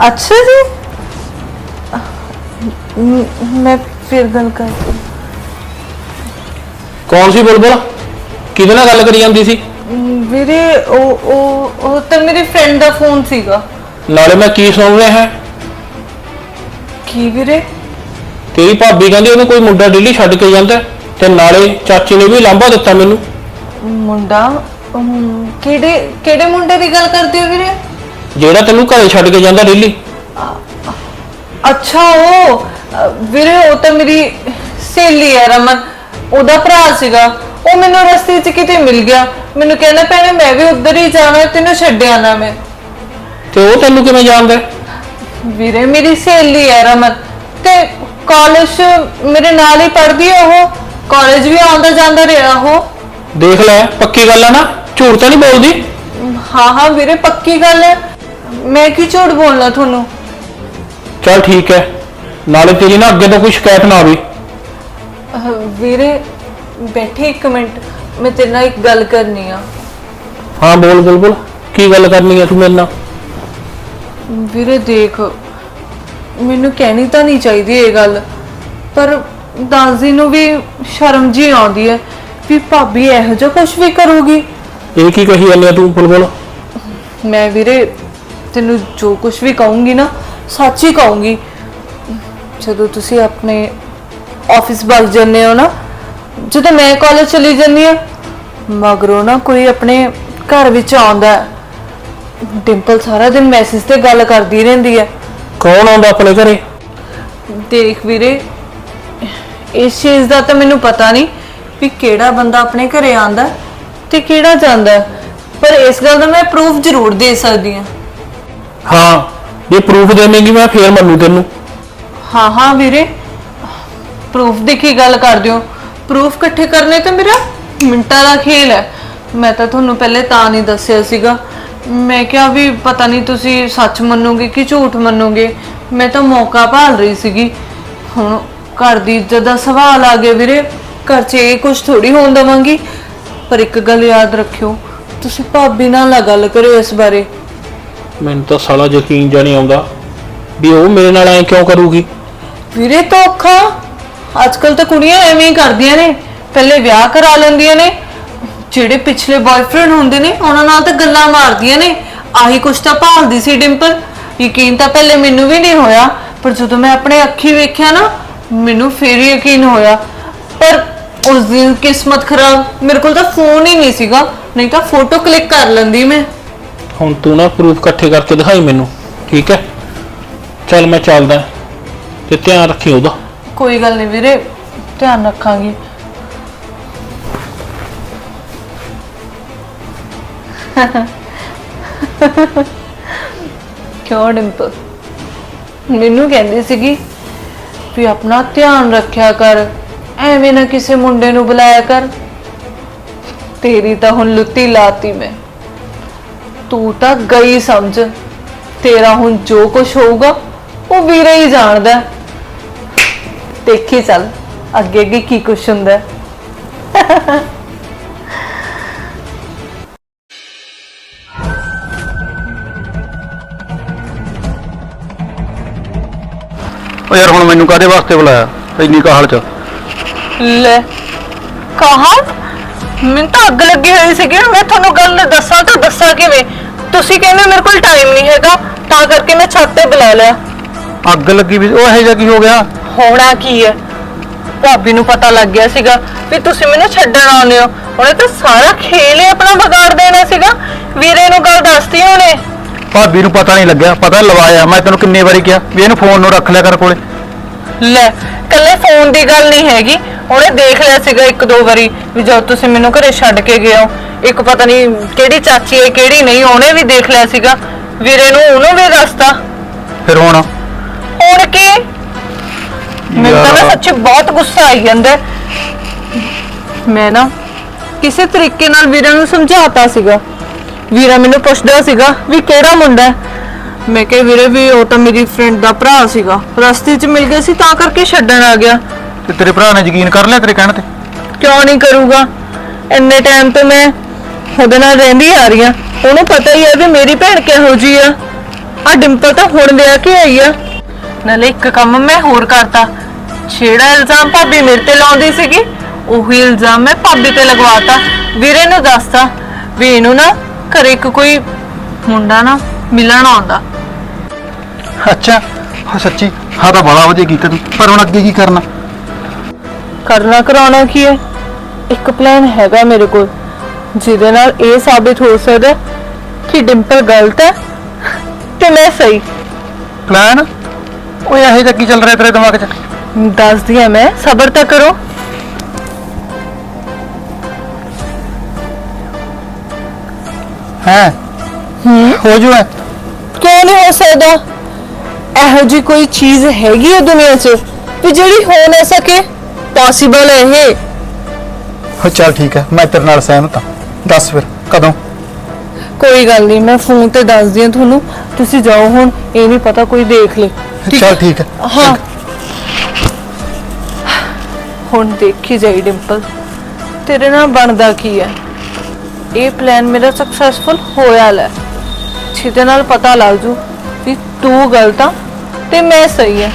ਅੱਛਾ ਜੀ। ਮ- ਮੈਂ ਫਿਰ ਗੱਲ ਕਰਦੀ ਕੌਣ ਸੀ ਬੁਲਬੁਲ? ਕਿਹਦੇ ਨਾਲ ਗੱਲ ਕਰੀ ਜਾਂਦੀ ਸੀ? ਵੀਰੇ ਉਹ ਉਹ ਉਹ ਤਾਂ ਮੇਰੇ ਫਰੈਂਡ ਦਾ ਫੋਨ ਸੀਗਾ। ਨਾਲੇ ਮੈਂ ਕੀ ਸੁਣ ਰਿਹਾ ਹੈ? ਕੀ ਵੀਰੇ? ਤੇਰੀ ਭਾਬੀ ਕਹਿੰਦੀ ਉਹਨੂੰ ਕੋਈ ਮੁੰਡਾ ਡੇਲੀ ਛੱਡ ਕੇ ਜਾਂਦਾ ਤੇ ਨਾਲੇ ਚਾਚੀ ਨੇ ਵੀ ਲਾਂਭਾ ਦਿੱਤਾ ਮੈਨੂੰ। ਮੁੰਡਾ? ਅਮ, ਕਿਹੜੇ ਕਿਹੜੇ ਮੁੰਡੇ ਦੀ ਗੱਲ ਕਰਦੇ ਹੋ ਵੀਰੇ? ਜਿਹੜਾ ਤੈਨੂੰ ਘਰੇ ਛੱਡ ਕੇ ਜਾਂਦਾ ਡੇਲੀ। ਅੱਛਾ ਉਹ ਅ, ਵੀਰੇ ਉਹ ਤਾਂ ਮੇਰੀ ਸਹੇਲੀ ਹੈ ਰਮਨ। ਉਹਦਾ ਭਰਾ ਸੀਗਾ। ਉਹ ਮੈਨੂੰ ਰਸਤੇ 'ਚ ਕਿਤੇ ਮਿਲ ਗਿਆ। ਮੈਨੂੰ ਕਹਿੰਦਾ ਭੈਣੇ ਮੈਂ ਵੀ ਉੱਧਰ ਹੀ ਜਾਣਾ ਤੈਨੂੰ ਛੱਡਿਆ ਨਾ ਮੈਂ। ਤੇ ਉਹ ਤੈਨੂੰ ਕਿਵੇਂ ਜਾਣਦਾ? ਹੈ? ਵੀਰੇ ਮੇਰੀ ਸਹੇਲੀ ਹੈ ਰਮਨ ਤੇ ਕਾਲਜ ਮੇਰੇ ਨਾਲ ਹੀ ਪੜ੍ਹਦੀ ਉਹ। ਕਾਲਜ ਵੀ ਆਉਂਦਾ ਜਾਂਦਾ ਰਿਹਾ ਉਹ। ਦੇਖ ਲੈ ਪੱਕੀ ਗੱਲ ਆ ਨਾ? ਝੂਠ ਤਾਂ ਨਹੀਂ ਬੋਲਦੀ? ਹਾਂ ਹਾਂ ਵੀਰੇ ਪੱਕੀ ਗੱਲ ਹੈ। ਮੈਂ ਕੀ ਝੂਠ ਬੋਲਣਾ ਤੁਹਾਨੂੰ? ਚੱਲ ਠੀਕ ਹੈ। ਨਾਲੇ ਤੇਰੀ ਨਾ ਅੱਗੇ ਤੋਂ ਕੋਈ ਸ਼ਿਕਾਇਤ ਨਾ ਆਵੇ ਅਹ, ਵੀਰੇ ਬੈਠੇ ਇੱਕ ਮਿੰਟ। ਮੈਂ ਤੇਰੇ ਨਾਲ ਇੱਕ ਗੱਲ ਕਰਨੀ ਆ। ਹਾਂ ਬੋਲ ਬੁਲਬੁਲ ਕੀ ਗੱਲ ਕਰਨੀ ਹੈ ਤੂੰ ਮੇਰੇ ਨਾਲ? ਵੀਰੇ ਦੇਖ ਮੈਨੂੰ ਕਹਿਣੀ ਤਾਂ ਨਹੀਂ ਚਾਹੀਦੀ ਇਹ ਗੱਲ ਪਰ ਦਾਦੀ ਨੂੰ ਵੀ ਸ਼ਰਮ ਜੀ ਆਉਂਦੀ ਹੈ ਵੀ ਭਾਬੀ ਇਹੋ ਜਿਹਾ ਕੁਝ ਵੀ ਕਰੂਗੀ। ਇਹ ਕੀ ਕਹੀ ਜਾਂਦੀ ਤੂੰ ਬੁਲਬੁਲ ਮੈਂ ਵੀਰੇ ਤੈਨੂੰ ਜੋ ਕੁਝ ਵੀ ਕਹੂੰਗੀ ਨਾ ਸੱਚ ਹੀ ਕਹੂੰਗੀ। ਜਦੋਂ ਤੁਸੀਂ ਆਪਣੇ ਆਫਿਸ ਵੱਲ ਜਾਂਦੇ ਹੋ ਨਾ ਜਦੋਂ ਮੈਂ ਕਾਲਜ ਚਲੀ ਜਾਂਦੀ ਆ ਮਗਰੋਂ ਨਾ ਕੋਈ ਆਪਣੇ ਘਰ ਵਿੱਚ ਆਉਂਦਾ ਹੈ। ਡਿੰਪਲ ਸਾਰਾ ਦਿਨ ਮੈਸੇਜ ਤੇ ਗੱਲ ਕਰਦੀ ਰਹਿੰਦੀ ਹੈ ਕੌਣ ਆਉਂਦਾ ਆਪਣੇ ਘਰੇ? ਦੇਖ ਵੀਰੇ ਇਸ ਚੀਜ਼ ਦਾ ਤਾਂ ਮੈਨੂੰ ਪਤਾ ਨਹੀਂ ਵੀ ਕਿਹੜਾ ਬੰਦਾ ਆਪਣੇ ਘਰੇ ਆਂਦਾ ਤੇ ਕਿਹੜਾ ਜਾਂਦਾ। ਪਰ ਇਸ ਗੱਲ ਦਾ ਮੈਂ ਪ੍ਰੂਫ ਜ਼ਰੂਰ ਦੇ ਸਕਦੀ ਹਾਂ ਹਾਂ ਜੇ ਪ੍ਰੂਫ ਦੇਵੇਂਗੀ ਮੈਂ ਫੇਰ ਮੰਨੂ ਤੈਨੂੰ। ਹਾਂ ਹਾਂ ਵੀਰੇ। ਪ੍ਰੂਫ ਦੀ ਕੀ ਗੱਲ ਕਰਦੇ ਹੋ? ਪ੍ਰੂਫ ਇਕੱਠੇ ਕਰਨੇ ਤਾਂ ਮੇਰਾ ਮਿੰਟਾਂ ਦਾ ਖੇਲ ਹੈ। ਮੈਂ ਤਾਂ ਤੁਹਾਨੂੰ ਪਹਿਲੇ ਤਾਂ ਨਹੀਂ ਦੱਸਿਆ ਸੀਗਾ। ਮੈਂ ਕਿਹਾ ਵੀ ਪਤਾ ਨਹੀਂ ਤੁਸੀਂ ਸੱਚ ਮੰਨੋਗੇ ਕਿ ਝੂਠ ਮੰਨੋਗੇ? ਮੈਂ ਤਾਂ ਮੌਕਾ ਭਾਲ ਰਹੀ ਸੀਗੀ। ਹੁਣ ਘਰ ਦੀ ਇੱਜ਼ਤ ਦਾ ਸਵਾਲ ਆ ਗਿਆ ਵੀਰੇ। ਘਰ 'ਚ ਇਹ ਕੁਝ ਥੋੜੀ ਹੋਣ ਦਵਾਂਗੀ। ਪਰ ਇੱਕ ਗੱਲ ਯਾਦ ਰੱਖਿਓ ਤੁਸੀਂ ਭਾਬੀ ਨਾਲ ਨਾ ਗੱਲ ਕਰਿਓ ਇਸ ਬਾਰੇ। ਮੈਨੂੰ ਤਾਂ ਸਾਲਾ ਯਕੀਨ ਜਾਂ ਨਹੀਂ ਆਉਂਦਾ ਵੀ ਉਹ ਮੇਰੇ ਨਾਲ ਐ ਕਿਉਂ ਕਰੂਗੀ। ਵੀਰੇ ਧੋਖਾ ਅੱਜ ਕੱਲ ਤਾਂ ਕੁੜੀਆਂ ਐਵੇਂ ਹੀ ਕਰਦੀਆਂ ਨੇ। ਪਹਿਲੇ ਵਿਆਹ ਕਰਾ ਲੈਂਦੀਆਂ ਨੇ ਜਿਹੜੇ ਪਿਛਲੇ ਬॉयਫ੍ਰੈਂਡ ਹੁੰਦੇ ਨੇ ਉਹਨਾਂ ਨਾਲ ਤਾਂ ਗੱਲਾਂ ਮਾਰਦੀਆਂ ਨੇ। ਆਹੀ ਕੁਛ ਤਾਂ ਭਾਲਦੀ ਸੀ ਡਿੰਪਲ। ਯਕੀਨ ਤਾਂ ਪਹਿਲੇ ਮੈਨੂੰ ਵੀ ਨਹੀਂ ਹੋਇਆ ਪਰ ਜਦੋਂ ਮੈਂ ਆਪਣੇ ਅੱਖੀ ਵੇਖਿਆ ਨਾ ਮੈਨੂੰ ਫੇਰ ਹੀ ਯਕੀਨ ਹੋਇਆ। ਪਰ ਉਸ ਦਿਨ ਕਿਸਮਤ ਖਰਾਬ ਮੇਰੇ ਕੋਲ ਤਾਂ ਫੋਨ ਹੀ ਨਹੀਂ ਸੀਗਾ ਨਹੀਂ ਤਾਂ ਫੋਟੋ ਕਲਿੱਕ ਕਰ ਲੈਂਦੀ ਮੈਂ। ਹੁਣ ਤੂੰ ਨਾ ਪ੍ਰੂਫ ਇਕੱਠੇ ਕਰਕੇ ਦਿਖਾਈ ਮੈਨੂੰ ਠੀਕ ਹੈ? ਚੱਲ ਮੈਂ ਚੱਲਦਾ ਤੇ ਧਿਆਨ ਰੱਖੀ ਉਹਦਾ। ਕੋਈ ਗੱਲ ਨਹੀਂ ਵੀਰੇ ਧਿਆਨ ਰੱਖਾਂਗੀ। ਕਿਉਂ ਡਿੰਪਲ ਮੈਨੂੰ ਕਹਿੰਦੀ ਸੀਗੀ ਵੀ ਆਪਣਾ ਧਿਆਨ ਰੱਖਿਆ ਕਰ, ਐਵੇਂ ਨਾ ਕਿਸੇ ਮੁੰਡੇ ਨੂੰ ਬੁਲਾਇਆ ਕਰ। ਤੇਰੀ ਤਾਂ ਹੁਣ ਲੁੱਤੀ ਲਾਤੀ ਮੈਂ। ਤੂੰ ਤਾਂ ਗਈ ਸਮਝ, ਤੇਰਾ ਹੁਣ ਜੋ ਕੁਝ ਹੋਊਗਾ, ਉਹ ਵੀਰੇ ਹੀ ਜਾਣਦਾ। ਦੇਖੀ ਚੱਲ, ਅੱਗੇ ਅੱਗੇ ਕੀ ਕੁਛ ਹੁੰਦਾ। ਹੈ। ਓ ਯਾਰ ਹੁਣ ਮੈਨੂੰ ਕਾਦੇ ਵਾਸਤੇ ਬੁਲਾਇਆ? ਇੰਨੀ ਕਾਹਲ ਚ। ਲੈ ਕਹਾ ਮੈਨੂੰ ਤਾਂ ਅੱਗ ਲੱਗੀ ਹੋਈ ਸੀਗੀ ਮੈਂ ਤੁਹਾਨੂੰ ਗੱਲ ਦੱਸਾਂ ਤਾਂ ਦੱਸਾਂ ਕਿਵੇਂ? ਤੁਸੀਂ ਕਹਿੰਦੇ ਮੇਰੇ ਕੋਲ ਟਾਈਮ ਨਹੀਂ ਹੈਗਾ ਤਾਂ ਕਰਕੇ ਮੈਂ ਛੱਤ ਤੇ ਬੁਲਾ ਲਿਆ। ਅੱਗ ਲੱਗੀ ਵੀ ਉਹ ਇਹੋ ਜਿਹਾ ਕੀ ਹੋ ਗਿਆ? ਹੋਣਾ ਕੀ ਹੈ? ਭਾਬੀ ਨੂੰ ਪਤਾ ਲੱਗ ਗਿਆ ਸੀਗਾ ਵੀ ਤੁਸੀਂ ਮੈਨੂੰ ਛੱਡਣ ਆਉਂਦੇ ਹੋ। ਉਹਨੇ ਤਾਂ ਸਾਰਾ ਖੇਲ ਹੀ ਆਪਣਾ ਵਿਗਾੜ ਦੇਣਾ ਸੀਗਾ। ਵੀਰੇ ਨੂੰ ਗੱਲ ਦੱਸਤੀ ਉਹਨੇ। ਭਾਬੀ ਨੂੰ ਪਤਾ ਨਹੀਂ ਲੱਗਿਆ ਪਤਾ ਲਵਾਇਆ ਮੈਂ ਤੈਨੂੰ ਕਿੰਨੇ ਵਾਰੀ ਕਿਹਾ ਵੀ ਇਹਨੂੰ ਫੋਨ ਨੂੰ ਰੱਖ ਲਿਆ ਕਰ ਕੋਲੇ। ਲੈ ਕੱਲੇ ਫੋਨ ਦੀ ਗੱਲ ਨਹੀਂ ਹੈਗੀ। ਉਹਨੇ ਦੇਖ ਲਿਆ ਸੀਗਾ ਇੱਕ ਦੋ ਵਾਰੀ ਵੀ ਜਦ ਤੁਸੀਂ ਮੈਨੂੰ ਘਰੇ ਛੱਡ ਕੇ ਗਏ ਹੋ ਇੱਕ ਪਤਾ ਨਹੀਂ ਕਿਹੜੀ ਚਾਚੀ ਹੈ ਕਿਹੜੀ ਨਹੀਂ ਉਹਨੇ ਵੀ ਦੇਖ ਲਿਆ ਸੀਗਾ। ਵੀਰੇ ਨੂੰ ਉਹਨੂੰ ਵੀ ਦੱਸਤਾ। ਫਿਰ ਹੁਣ? ਹੁਣ ਕੀ? ਮੈਨੂੰ ਤਾਂ ਨਾ। ਸੱਚੀ ਬਹੁਤ ਗੁੱਸਾ ਆਈ ਜਾਂਦਾ ਹੈ। ਮੈਂ ਨਾ ਕਿਸੇ ਤਰੀਕੇ ਨਾਲ ਵੀਰੇ ਨੂੰ ਸਮਝਾਤਾ ਸੀਗਾ। ਵੀਰਾ ਮੈਨੂੰ ਪੁੱਛਦਾ ਸੀਗਾ ਵੀ ਕਿਹੜਾ ਮੁੰਡਾ ਹੈ? ਮੈਂ ਕਿਹਾ ਵੀਰੇ ਵੀ ਉਹ ਤਾਂ ਮੇਰੀ ਫਰੈਂਡ ਦਾ ਭਰਾ ਸੀਗਾ। ਰਸਤੇ 'ਚ ਮਿਲ ਗਿਆ ਸੀ ਤਾਂ ਕਰਕੇ ਛੱਡਣ ਆ ਗਿਆ। ਤੇ ਤੇਰੇ ਭਰਾ ਨੇ ਯਕੀਨ ਕਰ ਲਿਆ ਤੇਰੇ ਕਹਿਣ ਤੇ? ਕਿਉਂ ਨਹੀਂ ਕਰੂਗਾ? ਇੰਨੇ ਟਾਈਮ ਤੋਂ ਮੈਂ ਉਹਦੇ ਨਾਲ ਰਹਿੰਦੀ ਆ ਰਹੀ ਆ ਉਹਨੂੰ ਪਤਾ ਹੀ ਹੈ ਵੀ ਮੇਰੀ ਭੈਣ ਕਿਹੋ ਜੀ ਆ। ਆ ਡਿੰਪਲ ਤਾਂ ਹੁਣ ਵਿਆਹ ਕੇ ਆਈ ਆ। ਨਾਲੇ ਇੱਕ ਕੰਮ ਮੈਂ ਹੋਰ ਕਰਤਾ। ਛੇੜਾ ਇਲਜ਼ਾਮ ਭਾਬੀ ਮੇਰੇ ਤੇ ਲਾਉਂਦੀ ਸੀਗੀ। ਉਹੀ ਇਲਜ਼ਾਮ ਮੈਂ ਭਾਬੀ ਤੇ ਲਗਵਾਤਾ। ਵੀਰੇ ਨੂੰ ਦੱਸਤਾ ਵੀ ਇਹਨੂੰ ਨਾ ਘਰੇ ਇੱਕ ਕੋਈ ਮੁੰਡਾ ਨਾ ਮਿਲਣ ਆਉਂਦਾ। ਅੱਛਾ ਹਾਂ ਸੱਚੀ ਹਾਂ ਤਾਂ ਬੜਾ ਵਧੀਆ ਕੀਤਾ ਤੂੰ ਪਰ ਹੁਣ ਅੱਗੇ ਕੀ ਕਰਨਾ? ਕਰਨਾ ਕਰਾਉਣਾ ਕੀ ਹੈ? ਇੱਕ ਪਲਾਨ ਹੈਗਾ ਮੇਰੇ ਕੋਲ ਜਿਹਦੇ ਨਾਲ ਇਹ ਸਾਬਿਤ ਹੋ ਸਕਦਾ ਹੈ ਕਿ ਡਿੰਪਲ ਗਲਤ ਹੈ ਤੇ ਮੈਂ ਸਹੀ। ਪਲਾਨ ਓਏ ਇਹੋ ਜਿਹਾ ਕੀ ਚੱਲ ਰਿਹਾ ਤੇਰੇ ਦਿਮਾਗ 'ਚ? ਦੱਸਦੀ ਹਾਂ ਮੈਂ ਸਬਰ ਤਾਂ ਕਰੋ। ਹੈ? ਹੋ। ਜੂ ਕਿਉਂ ਨਹੀਂ ਹੋ ਸਕਦਾ? ਇਹੋ ਜੀ ਕੋਈ ਚੀਜ਼ ਹੈਗੀ ਹੈ ਦੁਨੀਆ 'ਚ ਵੀ ਜਿਹੜੀ ਹੋ ਨਾ ਸਕੇ? ਪੋਸੀਬਲ ਹੈ ਇਹ। ਹੋ ਚੱਲ ਠੀਕ ਹੈ ਮੈਂ ਤੇਰੇ ਨਾਲ ਸਹਿਮਤ ਹਾਂ। ਦੱਸ ਫਿਰ ਕਦੋਂ? ਕੋਈ ਗੱਲ ਨਹੀਂ ਮੈਂ ਫੋਨ ਤੇ ਦੱਸਦੀ ਹਾਂ ਤੁਹਾਨੂੰ। ਤੁਸੀਂ ਜਾਓ ਹੁਣ ਇਹ ਨਹੀਂ ਪਤਾ ਕੋਈ ਦੇਖ ਲੇ। ਚੱਲ ਠੀਕ ਹੈ ਹਾਂ। ਹੁਣ ਦੇਖੀ ਜਾਈ ਡਿੰਪਲ ਤੇਰੇ ਨਾਲ ਬਣਦਾ ਕੀ ਹੈ? ਇਹ ਪਲਾਨ ਮੇਰਾ ਸਕਸੈਸਫੁਲ ਹੋਇਆ ਲੈ। ਜਿਹਦੇ ਨਾਲ ਪਤਾ ਲੱਗ ਜੂ ਵੀ ਤੂੰ ਗਲਤ ਆ ਤੇ ਮੈਂ ਸਹੀ ਆ।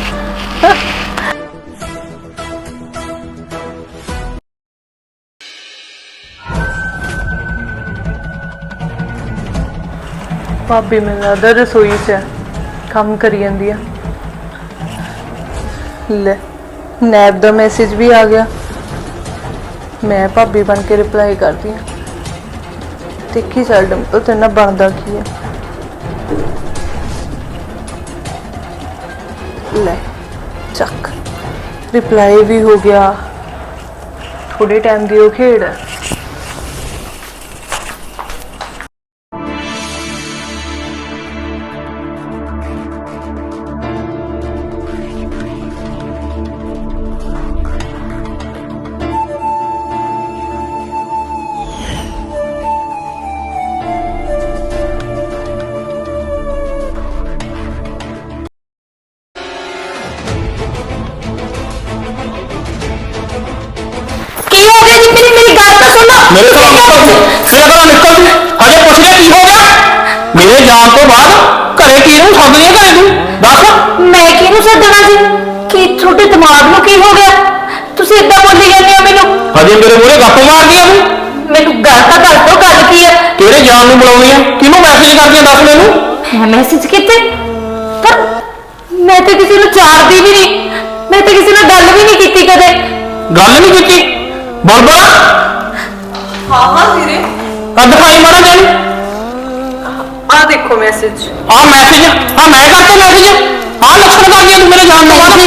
ਭਾਬੀ ਮੈਨੂੰ ਲੱਗਦਾ ਰਸੋਈ 'ਚ ਹੈ ਕੰਮ ਕਰੀ ਜਾਂਦੀ ਆ। ਲੈ, ਨੈਬ ਦਾ ਮੈਸੇਜ ਵੀ ਆ ਗਿਆ। ਮੈਂ ਭਾਬੀ ਬਣ ਕੇ ਰਿਪਲਾਈ ਕਰਦੀ ਆ। ਦੇਖੀ ਚੱਲ ਡੰਪਲ ਤੇ ਨਾ ਬਣਦਾ ਕੀ ਹੈ? ਲੈ, ਚੱਕ। ਰਿਪਲਾਈ ਵੀ ਹੋ ਗਿਆ। ਥੋੜੇ ਟਾਈਮ ਦੀ ਉਹ ਖੇਡ ਹੈ। ਆ ਤੂੰ? ਮੈਨੂੰ ਗੱਲ ਤਾਂ ਦੱਸ ਦਿਓ ਗੱਲ ਕੀ ਹੈ ਤੇਰੇ ਜਾਣ ਨੂੰ ਬੁਲਾਉਣੀ ਆ। ਕਿਹਨੂੰ ਮੈਸੇਜ ਕਰਦੀ ਆ ਦੱਸ ਮੈਨੂੰ? ਮੈਂ ਮੈਸੇਜ ਕੀਤੇ? ਪਰ ਮੈਂ ਤਾਂ ਕਿਸੇ ਨੂੰ ਚਾਰਦੀ ਵੀ ਨਹੀਂ। ਮੈਂ ਤਾਂ ਕਿਸੇ ਨਾਲ ਗੱਲ ਵੀ ਨਹੀਂ ਕੀਤੀ ਕਦੇ। ਗੱਲ ਨਹੀਂ ਕੀਤੀ? ਬੋਲ ਬੋਲ ਹਾਂ ਹਾਂ ਵੀਰੇ। ਆ ਦਿਖਾਈ ਮਾੜਾ ਜਾਨੀ ਆ ਦੇਖੋ ਮੈਸੇਜ ਆ ਮੈਸੇਜ ਆ ਮੈਂ ਕਰਤਾ ਮੈਸੇਜ ਆ ਲੱਛਣ ਕਰਦੀ ਆ ਤੂੰ ਮੇਰੇ ਜਾਣ ਤੋਂ ਬਾਅਦ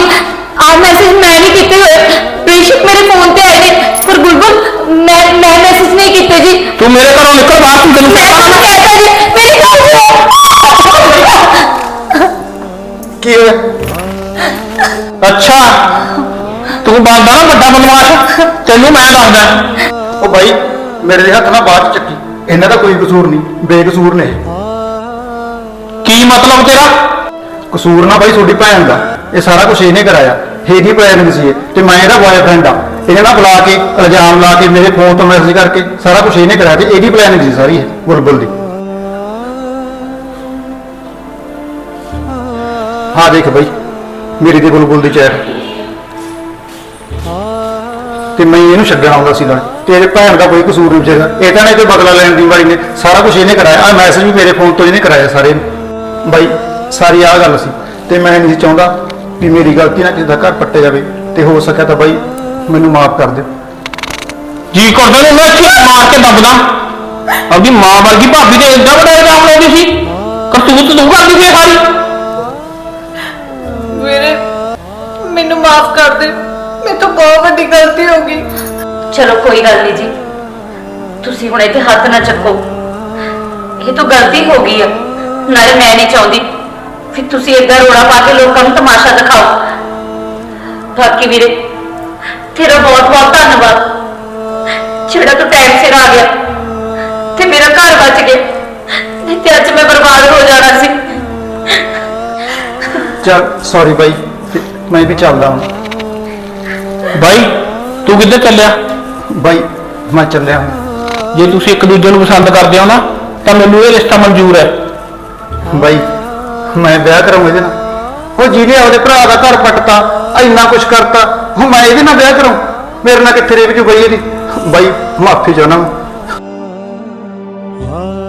ਆ ਮੈਸੇਜ ਮੈਂ ਨਹੀਂ ਕੀਤੇ ਹੋਏ। ਬੇਸ਼ੱਕ ਮੇਰੇ ਫੋਨ ਤੇ ਆਏ ਨੇ। ਪਰ ਬੁਲਬੁਲ ਮੈਂ ਮੈਂ ਮੈਸੇਜ ਨਹੀਂ ਕੀਤੇ ਜੀ। ਤੂੰ ਮੇਰੇ ਘਰੋਂ ਨਿਕਲ ਬਾਹਰ ਤੂੰ ਤੈਨੂੰ ਮੈਂ ਕਹਿਤਾ ਤੁਹਾਨੂੰ ਕਹਿਤਾ ਜੀ ਮੇਰੀ ਗੱਲ ਸੁਣੋ ਕੀ ਹੋਇਆ? ਅੱਛਾ ਤੂੰ ਬੰਦਾ ਨਾ ਵੱਡਾ ਬਦਮਾਸ਼ ਤੈਨੂੰ ਮੈਂ ਦੱਸਦਾ। ਉਹ ਬਾਈ ਮੇਰੇ ਦੇ ਹੱਥ ਨਾਲ ਬਾਤ ਚੱਕੀ। ਇਹਨਾਂ ਦਾ ਕੋਈ ਕਸੂਰ ਨਹੀਂ ਬੇਕਸੂਰ ਨੇ। ਕੀ ਮਤਲਬ ਤੇਰਾ? ਕਸੂਰ ਨਾ ਬਾਈ ਤੁਹਾਡੀ ਭੈਣ ਦਾ। ਇਹ ਸਾਰਾ ਕੁਝ ਇਹਨੇ ਕਰਾਇਆ। ਇਹਦੀ ਪਲਾਨਿੰਗ ਸੀ ਇਹ ਤੇ ਮੈਂ ਇਹਦਾ ਬॉयਫ੍ਰੈਂਡ ਆ। ਇਹਨੇ ਨਾ ਬੁਲਾ ਕੇ, ਇਲਜ਼ਾਮ ਲਾ ਕੇ, ਮੇਰੇ ਫੋਨ ਤੋਂ ਮੈਸੇਜ ਕਰਕੇ, ਸਾਰਾ ਕੁਝ ਇਹਨੇ ਕਰਾਇਆ ਤੇ ਇਹਦੀ ਪਲੈਨਿੰਗ ਸੀ ਸਾਰੀ ਇਹ, ਬੁਲਬੁਲ ਦੀ। ਹਾਂ ਦੇਖ ਬਾਈ, ਮੇਰੀ ਤੇ ਬੁਲਬੁਲ ਦੀ ਚੈਟ। ਤੇ ਮੈਂ ਇਹਨੂੰ ਛੱਡਣ ਆਉਂਦਾ ਸੀ ਨਾਲ। ਤੇਰੇ ਭੈਣ ਦਾ ਕੋਈ ਕਸੂਰ ਨਹੀਂ ਵਿਚਾਰਾ ਇਹ ਤਾਂ ਨੇ ਤੇ ਬਦਲਾ ਲੈਣ ਦੀ ਵਾਰੀ ਨੇ ਸਾਰਾ ਕੁਝ ਇਹਨੇ ਕਰਾਇਆ। ਆ ਮੈਸੇਜ ਵੀ ਮੇਰੇ ਫੋਨ ਤੋਂ ਇਹਨੇ ਕਰਾਇਆ ਸਾਰੇ ਬਾਈ, ਸਾਰੀ ਆਹ ਗੱਲ ਸੀ। ਤੇ ਮੈਂ ਨਹੀਂ ਸੀ ਚਾਹੁੰਦਾ ਵੀ ਮੇਰੀ ਗਲਤੀ ਨਾਲ ਕਿਸੇ ਦਾ ਘਰ ਪੱਟਿਆ ਜਾਵੇ। ਤੇ ਹੋ ਸਕਿਆ ਤਾਂ ਬਾਈ ਮੈਨੂੰ ਮਾਫ ਕਰ ਦਿਓ। ਜੀ ਕਰਦਾ ਨੇ ਮੈਂ ਇੱਥੇ ਮਾਰ ਕੇ ਦੱਬਦਾ? ਆਪਦੀ ਮਾਂ ਵਰਗੀ ਭਾਬੀ ਤੇ ਏਡਾ ਵੱਡਾ ਇਲਜ਼ਾਮ ਲਾਉਂਦੀ ਸੀ। ਕਰਤੂਤ ਤੂੰ ਕਰਦੀ ਸੀ ਸਾਰੀ। ਮੈਨੂੰ ਮਾਫ ਕਰ ਦੇ। ਮੇਰੇ ਤੋਂ ਬਹੁਤ ਵੱਡੀ ਗਲਤੀ ਹੋ ਗਈ। ਚਲੋ ਕੋਈ ਗੱਲ ਨਹੀਂ ਜੀ। ਤੁਸੀਂ ਹੁਣ ਇੱਥੇ ਹੱਥ ਨਾ ਚੱਕੋ। ਇਹ ਤਾਂ ਗਲਤੀ ਹੋ ਗਈ ਆ। ਨਾਲੇ ਮੈਂ ਨਹੀਂ ਚਾਹੁੰਦੀ। ਕਿ ਤੁਸੀਂ ਏਦਾਂ ਰੋੜਾ ਪਾ ਕੇ ਲੋਕਾਂ ਨੂੰ ਤਮਾਸ਼ਾ ਦਿਖਾਓ। ਬਾਕੀ ਵੀਰੇ ਤੇਰਾ ਬਹੁਤ ਬਹੁਤ ਧੰਨਵਾਦ ਜਿਹੜਾ ਤੂੰ ਟਾਈਮ ਸਿਰ ਆ ਗਿਆ ਤੇ ਮੇਰਾ ਘਰ ਬਚ ਗਿਆ ਨਹੀਂ ਤੇ ਅੱਜ ਮੈਂ ਬਰਬਾਦ ਹੋ ਜਾਣਾ ਸੀ ਚਲ ਸੌਰੀ ਬਾਈ ਤੇ ਮੈਂ ਵੀ ਚੱਲਦਾ ਹਾਂ ਬਾਈ ਤੂੰ ਕਿੱਧਰ ਚੱਲਿਆ ਬਾਈ ਮੈਂ ਚੱਲਿਆ ਹਾਂ ਜੇ ਤੁਸੀਂ ਇੱਕ ਦੂਜੇ ਨੂੰ ਪਸੰਦ ਕਰਦੇ ਹੋ ਨਾ ਤਾਂ ਮੈਨੂੰ ਇਹ ਰਿਸ਼ਤਾ ਮਨਜ਼ੂਰ ਹੈ ਬਾਈ ਮੈਂ ਵਿਆਹ ਕਰਾਉਂ ਇਹਦੇ ਨਾਲ ਉਹ ਜਿਹਨੇ ਆਪਦੇ ਭਰਾ ਦਾ ਘਰ ਪੱਟਤਾ ਇੰਨਾ ਕੁਛ ਕਰਤਾ ਹੁਣ ਮੈਂ ਇਹਦੇ ਨਾਲ ਵਿਆਹ ਕਰਾਂ। ਮੇਰੇ ਨਾਲ ਕਿੱਥੇ ਰੇਵ ਜੂ ਬਈ ਇਹਦੀ? ਬਾਈ, ਮਾਫੀ ਚਾਹਨਾ ah